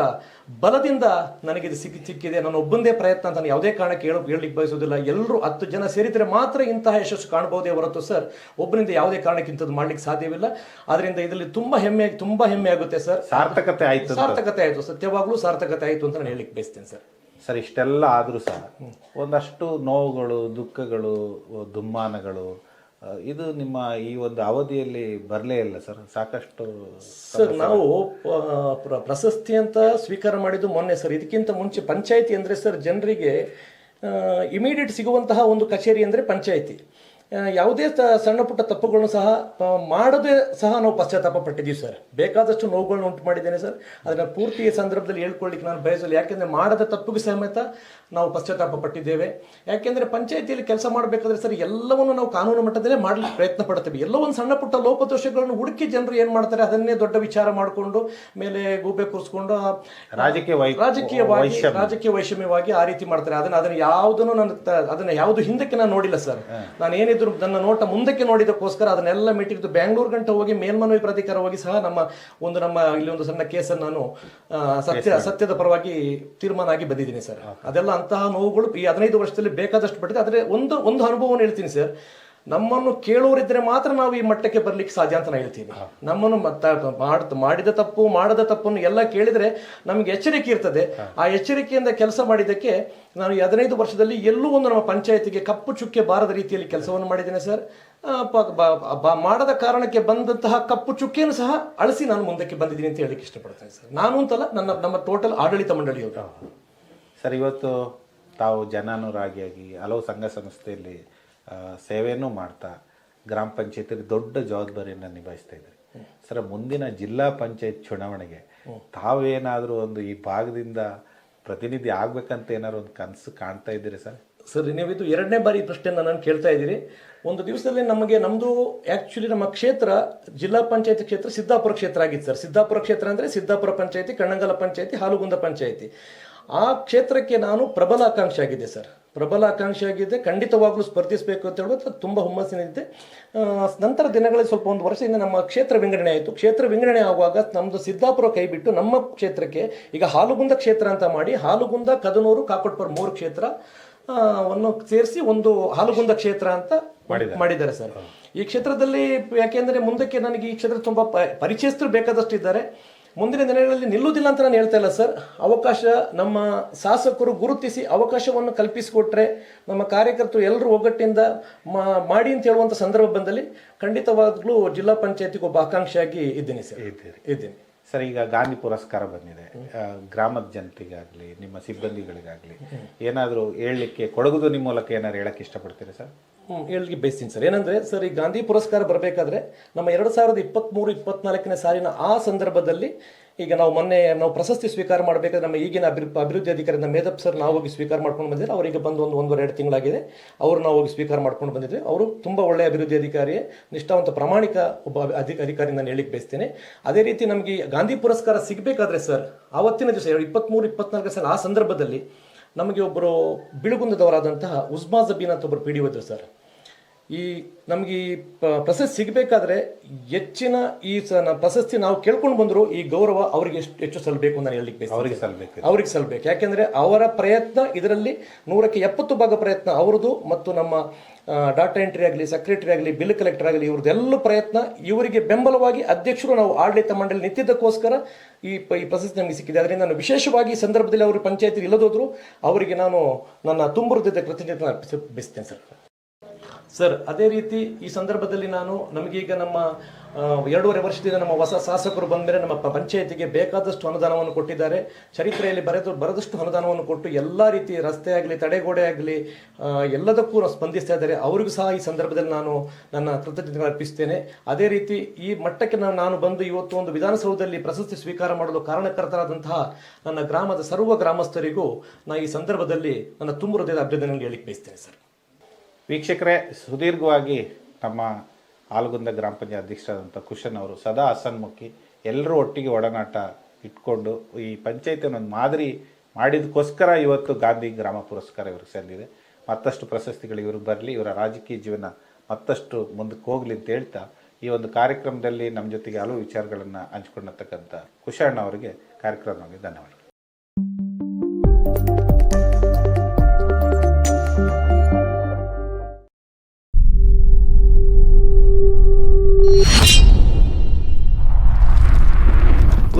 ಬಲದಿಂದ ನನಗೆ ಇದು ಸಿಕ್ಕಿ ಸಿಕ್ಕಿದೆ. ನಾನು ಒಬ್ಬಂದೇ ಪ್ರಯತ್ನ ಅಂತ ನಾನು ಯಾವುದೇ ಕಾರಣಕ್ಕೆ ಹೇಳಿ ಹೇಳಲಿಕ್ಕೆ ಬಯಸುವುದಿಲ್ಲ. ಎಲ್ಲರೂ ಹತ್ತು ಜನ ಸೇರಿದರೆ ಮಾತ್ರ ಇಂತಹ ಯಶಸ್ಸು ಕಾಣಬಹುದೇ ಹೊರತು ಸರ್. ಒಬ್ಬರಿಂದ ಯಾವುದೇ ಕಾರಣಕ್ಕೆ ಇಂಥದ್ದು ಮಾಡ್ಲಿಕ್ಕೆ ಸಾಧ್ಯವಿಲ್ಲ. ಆದ್ರಿಂದ ಇದರಲ್ಲಿ ತುಂಬಾ ಹೆಮ್ಮೆ ತುಂಬಾ ಹೆಮ್ಮೆ ಆಗುತ್ತೆ ಸರ್. ಸಾರ್ಥಕತೆ ಆಯ್ತು. ಸಾರ್ಥಕತೆ ಆಯ್ತು ಸತ್ಯವಾಗ್ಲೂ ಸಾರ್ಥಕತೆ ಆಯ್ತು ಅಂತ ನಾನು ಹೇಳಿಕ್ ಬಯಸ್ತೇನೆ ಸರ್. ಸರ್ ಇಷ್ಟೆಲ್ಲ ಆದರೂ ಸಹ ಒಂದಷ್ಟು ನೋವುಗಳು ದುಃಖಗಳು ದುಮ್ಮಾನಗಳು ಇದು ನಿಮ್ಮ ಈ ಒಂದು ಅವಧಿಯಲ್ಲಿ ಬರಲೇ ಇಲ್ಲ ಸರ್. ಸಾಕಷ್ಟು ಸರ್ ನಾವು ಪ್ರಶಸ್ತಿ ಅಂತ ಸ್ವೀಕಾರ ಮಾಡಿದ್ದು ಮೊನ್ನೆ ಸರ್. ಇದಕ್ಕಿಂತ ಮುಂಚೆ ಪಂಚಾಯಿತಿ ಅಂದರೆ ಸರ್ ಜನರಿಗೆ ಇಮಿಡಿಯೇಟ್ ಸಿಗುವಂತಹ ಒಂದು ಕಚೇರಿ ಅಂದ್ರೆ ಪಂಚಾಯತಿ. ಯಾವುದೇ ಸಣ್ಣ ಪುಟ್ಟ ತಪ್ಪುಗಳನ್ನು ಸಹ ಮಾಡದೆ ಸಹ ನಾವು ಪಶ್ಚಾತ್ತಾಪ ಪಟ್ಟಿದ್ದೀವಿ ಸರ್. ಬೇಕಾದಷ್ಟು ನೋವುಗಳನ್ನ ಉಂಟು ಮಾಡಿದ್ದೇನೆ ಸರ್. ಅದನ್ನು ಪೂರ್ತಿ ಸಂದರ್ಭದಲ್ಲಿ ಹೇಳ್ಕೊಳ್ಳಿಕ್ಕೆ ನಾನು ಬಯಸಲ್ಲ. ಯಾಕೆಂದರೆ ಮಾಡದ ತಪ್ಪಿಗೆ ಸಮೇತ ನಾವು ಪಶ್ಚಾತ್ತಾಪ ಪಟ್ಟಿದ್ದೇವೆ. ಯಾಕೆಂದ್ರೆ ಪಂಚಾಯಿತಿಯಲ್ಲಿ ಕೆಲಸ ಮಾಡಬೇಕಾದ್ರೆ ಸರ್ ಎಲ್ಲವನ್ನು ನಾವು ಕಾನೂನು ಮಟ್ಟದಲ್ಲೇ ಮಾಡಲಿಕ್ಕೆ ಪ್ರಯತ್ನ ಪಡ್ತೇವೆ. ಎಲ್ಲೋ ಒಂದು ಸಣ್ಣ ಪುಟ್ಟ ಲೋಪದೋಷಗಳನ್ನು ಹುಡುಕಿ ಜನರು ಏನ್ ಮಾಡ್ತಾರೆ? ಅದನ್ನೇ ದೊಡ್ಡ ವಿಚಾರ ಮಾಡಿಕೊಂಡು ಮೇಲೆ ಗೂಬೆ ಕೂರಿಸ್ಕೊಂಡು ರಾಜಕೀಯ ರಾಜಕೀಯವಾಗಿ ರಾಜಕೀಯ ವೈಷಮ್ಯವಾಗಿ ಆ ರೀತಿ ಮಾಡ್ತಾರೆ. ಅದನ್ನ ಅದನ್ನ ಯಾವುದನ್ನು ನನ್ನ ಅದನ್ನ ಯಾವುದು ಹಿಂದಕ್ಕೆ ನಾನು ನೋಡಿಲ್ಲ ಸರ್. ನಾನು ಏನಿದ್ರು ನನ್ನ ನೋಟ ಮುಂದಕ್ಕೆ ನೋಡಿದಕ್ಕೋಸ್ಕರ ಅದನ್ನೆಲ್ಲ ಮಿಟ್ಟಿದ್ದು ಬ್ಯಾಂಗ್ಳೂರ್ ಗಂಟೆ ಹೋಗಿ ಮೇಲ್ಮನವಿ ಪ್ರಾಧಿಕಾರವಾಗಿ ಸಹ ನಮ್ಮ ಒಂದು ನಮ್ಮ ಇಲ್ಲಿ ಒಂದು ಸಣ್ಣ ಕೇಸನ್ನು ನಾನು ಸತ್ಯ ಸತ್ಯದ ಪರವಾಗಿ ತೀರ್ಮಾನ ಆಗಿ ಬಂದಿದ್ದೀನಿ ಸರ್. ಅದೆಲ್ಲ ಅಂತಹ ನೋವುಗಳು ಈ ಹದಿನೈದು ವರ್ಷದಲ್ಲಿ ಬೇಕಾದಷ್ಟು ಪಟ್ಟಿದೆ. ಆದರೆ ಒಂದು ಒಂದು ಅನುಭವವನ್ನು ಹೇಳ್ತೀನಿ ಸರ್. ನಮ್ಮನ್ನು ಕೇಳೋರಿದ್ರೆ ಮಾತ್ರ ನಾವು ಈ ಮಟ್ಟಕ್ಕೆ ಬರ್ಲಿಕ್ಕೆ ಸಾಧ್ಯ ಅಂತ ನಾನು ಹೇಳ್ತೀನಿ. ನಮ್ಮನ್ನು ಮತ್ತ- ಮಾಡ್- ಮಾಡಿದ ತಪ್ಪು ಮಾಡದ ತಪ್ಪನ್ನು ಎಲ್ಲ ಕೇಳಿದ್ರೆ ನಮಗೆ ಎಚ್ಚರಿಕೆ ಇರ್ತದೆ. ಆ ಎಚ್ಚರಿಕೆಯಿಂದ ಕೆಲಸ ಮಾಡಿದ್ದಕ್ಕೆ ನಾನು ಈ ಹದಿನೈದು ವರ್ಷದಲ್ಲಿ ಎಲ್ಲೂ ಒಂದು ನಮ್ಮ ಪಂಚಾಯತಿಗೆ ಕಪ್ಪು ಚುಕ್ಕೆ ಬಾರದ ರೀತಿಯಲ್ಲಿ ಕೆಲಸವನ್ನು ಮಾಡಿದ್ದೇನೆ ಸರ್. ಮಾಡದ ಕಾರಣಕ್ಕೆ ಬಂದಂತಹ ಕಪ್ಪು ಚುಕ್ಕೆಯನ್ನು ಸಹ ಅಳಿಸಿ ನಾನು ಮುಂದಕ್ಕೆ ಬಂದಿದ್ದೀನಿ ಅಂತ ಹೇಳಲಿಕ್ಕೆ ಇಷ್ಟಪಡ್ತೇನೆ ಸರ್. ನಾನು ಅಂತಲ್ಲ ನನ್ನ ನಮ್ಮ ಟೋಟಲ್ ಆಡಳಿತ ಮಂಡಳಿಯವರು. ಸರ್ ಇವತ್ತು ತಾವು ಜನಾನುರಾಗಿಯಾಗಿ ಹಲವು ಸಂಘ ಸಂಸ್ಥೆಯಲ್ಲಿ ಸೇವೆಯನ್ನು ಮಾಡ್ತಾ ಗ್ರಾಮ ಪಂಚಾಯತಿ ದೊಡ್ಡ ಜವಾಬ್ದಾರಿಯನ್ನು ನಿಭಾಯಿಸ್ತಾ ಇದ್ದಾರೆ ಸರ್ ಮುಂದಿನ ಜಿಲ್ಲಾ ಪಂಚಾಯತ್ ಚುನಾವಣೆಗೆ ತಾವೇನಾದರೂ ಒಂದು ಈ ಭಾಗದಿಂದ ಪ್ರತಿನಿಧಿ ಆಗಬೇಕಂತ ಏನಾದ್ರು ಒಂದು ಕನಸು ಕಾಣ್ತಾ ಇದ್ದೀರಿ ಸರ್? ಸರ್ ನೀವು ಇದು ಎರಡನೇ ಬಾರಿ ಪ್ರಶ್ನೆಯನ್ನು ನಾನು ಕೇಳ್ತಾ ಇದ್ದೀರಿ. ಒಂದು ದಿವಸದಲ್ಲಿ ನಮಗೆ ನಮ್ಮದು ಆ್ಯಕ್ಚುಲಿ ನಮ್ಮ ಕ್ಷೇತ್ರ ಜಿಲ್ಲಾ ಪಂಚಾಯತಿ ಕ್ಷೇತ್ರ ಸಿದ್ದಾಪುರ ಕ್ಷೇತ್ರ ಆಗಿತ್ತು ಸರ್. ಸಿದ್ದಾಪುರ ಕ್ಷೇತ್ರ ಅಂದರೆ ಸಿದ್ದಾಪುರ ಪಂಚಾಯತಿ ಕಣ್ಣಂಗಲ ಪಂಚಾಯತಿ ಹಾಲುಗುಂದ ಪಂಚಾಯತಿ. ಆ ಕ್ಷೇತ್ರಕ್ಕೆ ನಾನು ಪ್ರಬಲ ಆಕಾಂಕ್ಷಿ ಆಗಿದ್ದೆ ಸರ್. ಪ್ರಬಲ ಆಕಾಂಕ್ಷಿ ಆಗಿದ್ದೆ ಖಂಡಿತವಾಗ್ಲೂ ಸ್ಪರ್ಧಿಸಬೇಕು ಅಂತ ಹೇಳೋದು ತುಂಬ ಹುಮ್ಮಸ್ಸಿನಿದೆ ನಂತರ ದಿನಗಳಲ್ಲಿ ಸ್ವಲ್ಪ ಒಂದು ವರ್ಷದಿಂದ ನಮ್ಮ ಕ್ಷೇತ್ರ ವಿಂಗಡಣೆ ಆಯಿತು. ಕ್ಷೇತ್ರ ವಿಂಗಡಣೆ ಆಗುವಾಗ ನಮ್ಮದು ಸಿದ್ದಾಪುರ ಕೈ ಬಿಟ್ಟು ನಮ್ಮ ಕ್ಷೇತ್ರಕ್ಕೆ ಈಗ ಹಾಲುಗುಂದ ಕ್ಷೇತ್ರ ಅಂತ ಮಾಡಿ ಹಾಲುಗುಂದ ಕದನೂರು ಕಾಕೋಟ್ಪುರ ಮೂರು ಕ್ಷೇತ್ರ ವನ್ನು ಸೇರಿಸಿ ಒಂದು ಹಾಲುಗುಂದ ಕ್ಷೇತ್ರ ಅಂತ ಮಾಡಿದ್ದಾರೆ. ಸರ್. ಈ ಕ್ಷೇತ್ರದಲ್ಲಿ ಯಾಕೆಂದರೆ ಮುಂದಕ್ಕೆ ನನಗೆ ಈ ಕ್ಷೇತ್ರ ತುಂಬ ಪರಿಚಯಸ್ಥರು ಬೇಕಾದಷ್ಟು ಇದ್ದಾರೆ ಮುಂದಿನ ದಿನಗಳಲ್ಲಿ ನಿಲ್ಲುವುದಿಲ್ಲ ಅಂತ ನಾನು ಹೇಳ್ತಾ ಇಲ್ಲ ಸರ್. ಅವಕಾಶ ನಮ್ಮ ಶಾಸಕರು ಗುರುತಿಸಿ ಅವಕಾಶವನ್ನು ಕಲ್ಪಿಸಿಕೊಟ್ರೆ ನಮ್ಮ ಕಾರ್ಯಕರ್ತರು ಎಲ್ಲರೂ ಒಗ್ಗಟ್ಟಿಂದ ಮಾಡಿ ಅಂತ ಹೇಳುವಂಥ ಸಂದರ್ಭ ಬಂದಲ್ಲಿ ಖಂಡಿತವಾಗ್ಲೂ ಜಿಲ್ಲಾ ಪಂಚಾಯತಿಗೆ ಒಬ್ಬ ಆಕಾಂಕ್ಷಿಯಾಗಿ ಇದ್ದೀನಿ ಸರ್. ಇದ್ದೀನಿ. ಸರ್ ಈಗ ಗಾಂಧಿ ಪುರಸ್ಕಾರ ಬಂದಿದೆ. ಗ್ರಾಮದ ಜನತೆಗಾಗಲಿ ನಿಮ್ಮ ಸಿಬ್ಬಂದಿಗಳಿಗಾಗಲಿ ಏನಾದರೂ ಹೇಳಲಿಕ್ಕೆ ಕೊಡಗುದು ನಿಮ್ಮ ಮೂಲಕ ಏನಾದ್ರು ಹೇಳಕ್ಕೆ ಇಷ್ಟಪಡ್ತೀರಾ ಸರ್? ಹೇಳಲಿಕ್ಕೆ ಬಯಸ್ತೀನಿ ಸರ್. ಏನಂದ್ರೆ, ಸರ್, ಈ ಗಾಂಧಿ ಪುರಸ್ಕಾರ ಬರಬೇಕಾದ್ರೆ ನಮ್ಮ ಎರಡು ಸಾವಿರದ ಇಪ್ಪತ್ತ್ಮೂರು ಇಪ್ಪತ್ನಾಲ್ಕನೇ ಸಾಲಿನ ಆ ಸಂದರ್ಭದಲ್ಲಿ ಈಗ ನಾವು ಮೊನ್ನೆ ನಾವು ಪ್ರಶಸ್ತಿ ಸ್ವೀಕಾರ ಮಾಡಬೇಕಾದ್ರೆ ನಮ್ಮ ಈಗಿನ ಅಭಿ, ಅಭಿವೃದ್ಧಿ ಅಧಿಕಾರಿಯಿಂದ ಮೇಧಪ್ ಸರ್ ನಾವು ಹೋಗಿ ಸ್ವೀಕಾರ ಮಾಡ್ಕೊಂಡು ಬಂದಿದ್ರೆ ಅವರಿಗೆ ಬಂದು ಒಂದು ಒಂದೂವರೆ, ಎರಡು ತಿಂಗಳಾಗಿದೆ. ಅವರು ನಾವು ಹೋಗಿ ಸ್ವೀಕಾರ ಮಾಡ್ಕೊಂಡು ಬಂದಿದ್ವಿ ಅವರು ತುಂಬ ಒಳ್ಳೆಯ ಅಭಿವೃದ್ಧಿ ಅಧಿಕಾರಿ ನಿಷ್ಠಾವಂತ ಪ್ರಾಮಾಣಿಕ ಒಬ್ಬ ಅಧಿ ಅಧಿಕಾರಿ ನಾನು ಹೇಳಿಕ್ ಬಯಸ್ತೇನೆ. ಅದೇ ರೀತಿ ನಮಗೆ ಗಾಂಧಿ ಪುರಸ್ಕಾರ ಸಿಗಬೇಕಾದ್ರೆ ಸರ್, ಆವತ್ತಿನ ದಿವಸ ಇಪ್ಪತ್ತ್ಮೂರು ಇಪ್ಪತ್ನಾಲ್ಕು ಸಲ ಆ ಸಂದರ್ಭದಲ್ಲಿ ನಮಗೆ ಒಬ್ಬರು ಬಿಳುಗುಂದದವರಾದಂತಹ ಉಸ್ಮಾ ಜಬೀನ್ ಅಂತ ಒಬ್ಬರು ಪಿ ಡಿ ಸರ್. ಈ ನಮಗೆ ಈ ಪ- ಪ್ರಶಸ್ತಿ ಸಿಗಬೇಕಾದ್ರೆ ಹೆಚ್ಚಿನ ಈ ಸ- ನ- ಪ್ರಶಸ್ತಿ ನಾವು ಕೇಳ್ಕೊಂಡು ಬಂದ್ರು ಈ ಗೌರವ ಅವರಿಗೆ ಎಷ್ಟು ಹೆಚ್ಚು ಸಲ್ಲಬೇಕು ನಾನು ಹೇಳಲಿಕ್ಕೆ ಬಯಸ್ತೀನಿ. ಅವರಿಗೆ ಸಲ್ಲಬೇಕು ಅವ್ರಿಗೆ ಸಲ್ಲಬೇಕು ಯಾಕೆಂದ್ರೆ ಅವರ ಪ್ರಯತ್ನ ಇದರಲ್ಲಿ ನೂರಕ್ಕೆ ಎಪ್ಪತ್ತು ಭಾಗ ಪ್ರಯತ್ನ ಅವ್ರದ್ದು ಮತ್ತು ನಮ್ಮ ಡಾಟಾ ಎಂಟ್ರಿ ಆಗಲಿ ಸೆಕ್ರೆಟರಿ ಆಗಲಿ ಬಿಲ್ ಕಲೆಕ್ಟರ್ ಆಗಲಿ ಇವ್ರದ್ದೆಲ್ಲ ಪ್ರಯತ್ನ ಇವರಿಗೆ ಬೆಂಬಲವಾಗಿ ಅಧ್ಯಕ್ಷರು ನಾವು ಆಡಳಿತ ಮಂಡಳಿ ನಿಂತಿದ್ದಕ್ಕೋಸ್ಕರ ಈ ಪ- ಈ ಪ್ರಶಸ್ತಿ ನಮಗೆ ಸಿಕ್ಕಿದೆ. ಅದರಿಂದ ನಾನು ವಿಶೇಷವಾಗಿ ಈ ಸಂದರ್ಭದಲ್ಲಿ ಅವರು ಪಂಚಾಯತಿ ಇಲ್ಲದೋದ್ರು ಅವರಿಗೆ ನಾನು ನನ್ನ ತುಂಬುರುದಿದ್ದ ಕೃತಜ್ಞತೆ ಅರ್ಪಿಸ ಬಯಸ್ತೇನೆ ಸರ್. ಸರ್, ಅದೇ ರೀತಿ ಈ ಸಂದರ್ಭದಲ್ಲಿ ನಾನು ನಮಗೀಗ ನಮ್ಮ ಎರಡೂವರೆ ವರ್ಷದಿಂದ ನಮ್ಮ ಹೊಸ ಶಾಸಕರು ಬಂದ ಮೇಲೆ ನಮ್ಮ ಪಂಚಾಯತಿಗೆ ಬೇಕಾದಷ್ಟು ಅನುದಾನವನ್ನು ಕೊಟ್ಟಿದ್ದಾರೆ. ಚರಿತ್ರೆಯಲ್ಲಿ ಬರೆದು, ಬರದಷ್ಟು ಅನುದಾನವನ್ನು ಕೊಟ್ಟು ಎಲ್ಲ ರೀತಿ ರಸ್ತೆ ಆಗಲಿ, ತಡೆಗೋಡೆ ಆಗಲಿ ಎಲ್ಲದಕ್ಕೂ ಸ್ಪಂದಿಸ್ತಾ ಇದ್ದಾರೆ. ಅವರಿಗೂ ಸಹ ಈ ಸಂದರ್ಭದಲ್ಲಿ ನಾನು ನನ್ನ ಕೃತಜ್ಞತೆ ಅರ್ಪಿಸ್ತೇನೆ. ಅದೇ ರೀತಿ ಈ ಮಟ್ಟಕ್ಕೆ ನಾನು ಬಂದು ಇವತ್ತು ಒಂದು ವಿಧಾನಸೌಧದಲ್ಲಿ ಪ್ರಶಸ್ತಿ ಸ್ವೀಕಾರ ಮಾಡಲು ಕಾರಣಕರ್ತರಾದಂತಹ ನನ್ನ ಗ್ರಾಮದ ಸರ್ವ ಗ್ರಾಮಸ್ಥರಿಗೂ ನಾನು ಈ ಸಂದರ್ಭದಲ್ಲಿ ನನ್ನ ತುಂಬ ಹೃದಯದ ಅಭಿನಂದನೆ ಹೇಳಿಕ್ಕೆ ಬಯಸ್ತೇನೆ, ಸರ್. ವೀಕ್ಷಕರೇ, ಸುದೀರ್ಘವಾಗಿ ನಮ್ಮ ಆಲಗುಂದ ಗ್ರಾಮ ಪಂಚಾಯತ್ ಅಧ್ಯಕ್ಷರಾದಂಥ ಕುಶನ್ ಅವರು ಸದಾ ಹಸನ್ಮುಖಿ ಎಲ್ಲರೂ ಒಟ್ಟಿಗೆ ಒಡನಾಟ ಇಟ್ಕೊಂಡು ಈ ಒಂದು ಮಾದರಿ ಮಾಡಿದಕ್ಕೋಸ್ಕರ ಇವತ್ತು ಗಾಂಧಿ ಗ್ರಾಮ ಪುರಸ್ಕಾರ ಇವ್ರಿಗೆ ಸಂದಿದೆ ಮತ್ತಷ್ಟು ಪ್ರಶಸ್ತಿಗಳು ಇವ್ರಿಗೆ ಬರಲಿ, ಇವರ ರಾಜಕೀಯ ಜೀವನ ಮತ್ತಷ್ಟು ಮುಂದಕ್ಕೆ ಹೋಗಲಿ ಅಂತ ಹೇಳ್ತಾ ಈ ಒಂದು ಕಾರ್ಯಕ್ರಮದಲ್ಲಿ ನಮ್ಮ ಜೊತೆಗೆ ಹಲವು ವಿಚಾರಗಳನ್ನು ಹಂಚ್ಕೊಂಡಿರ್ತಕ್ಕಂಥ ಕುಶಣ್ಣ ಅವರಿಗೆ ಕಾರ್ಯಕ್ರಮವಾಗಿ ಧನ್ಯವಾದ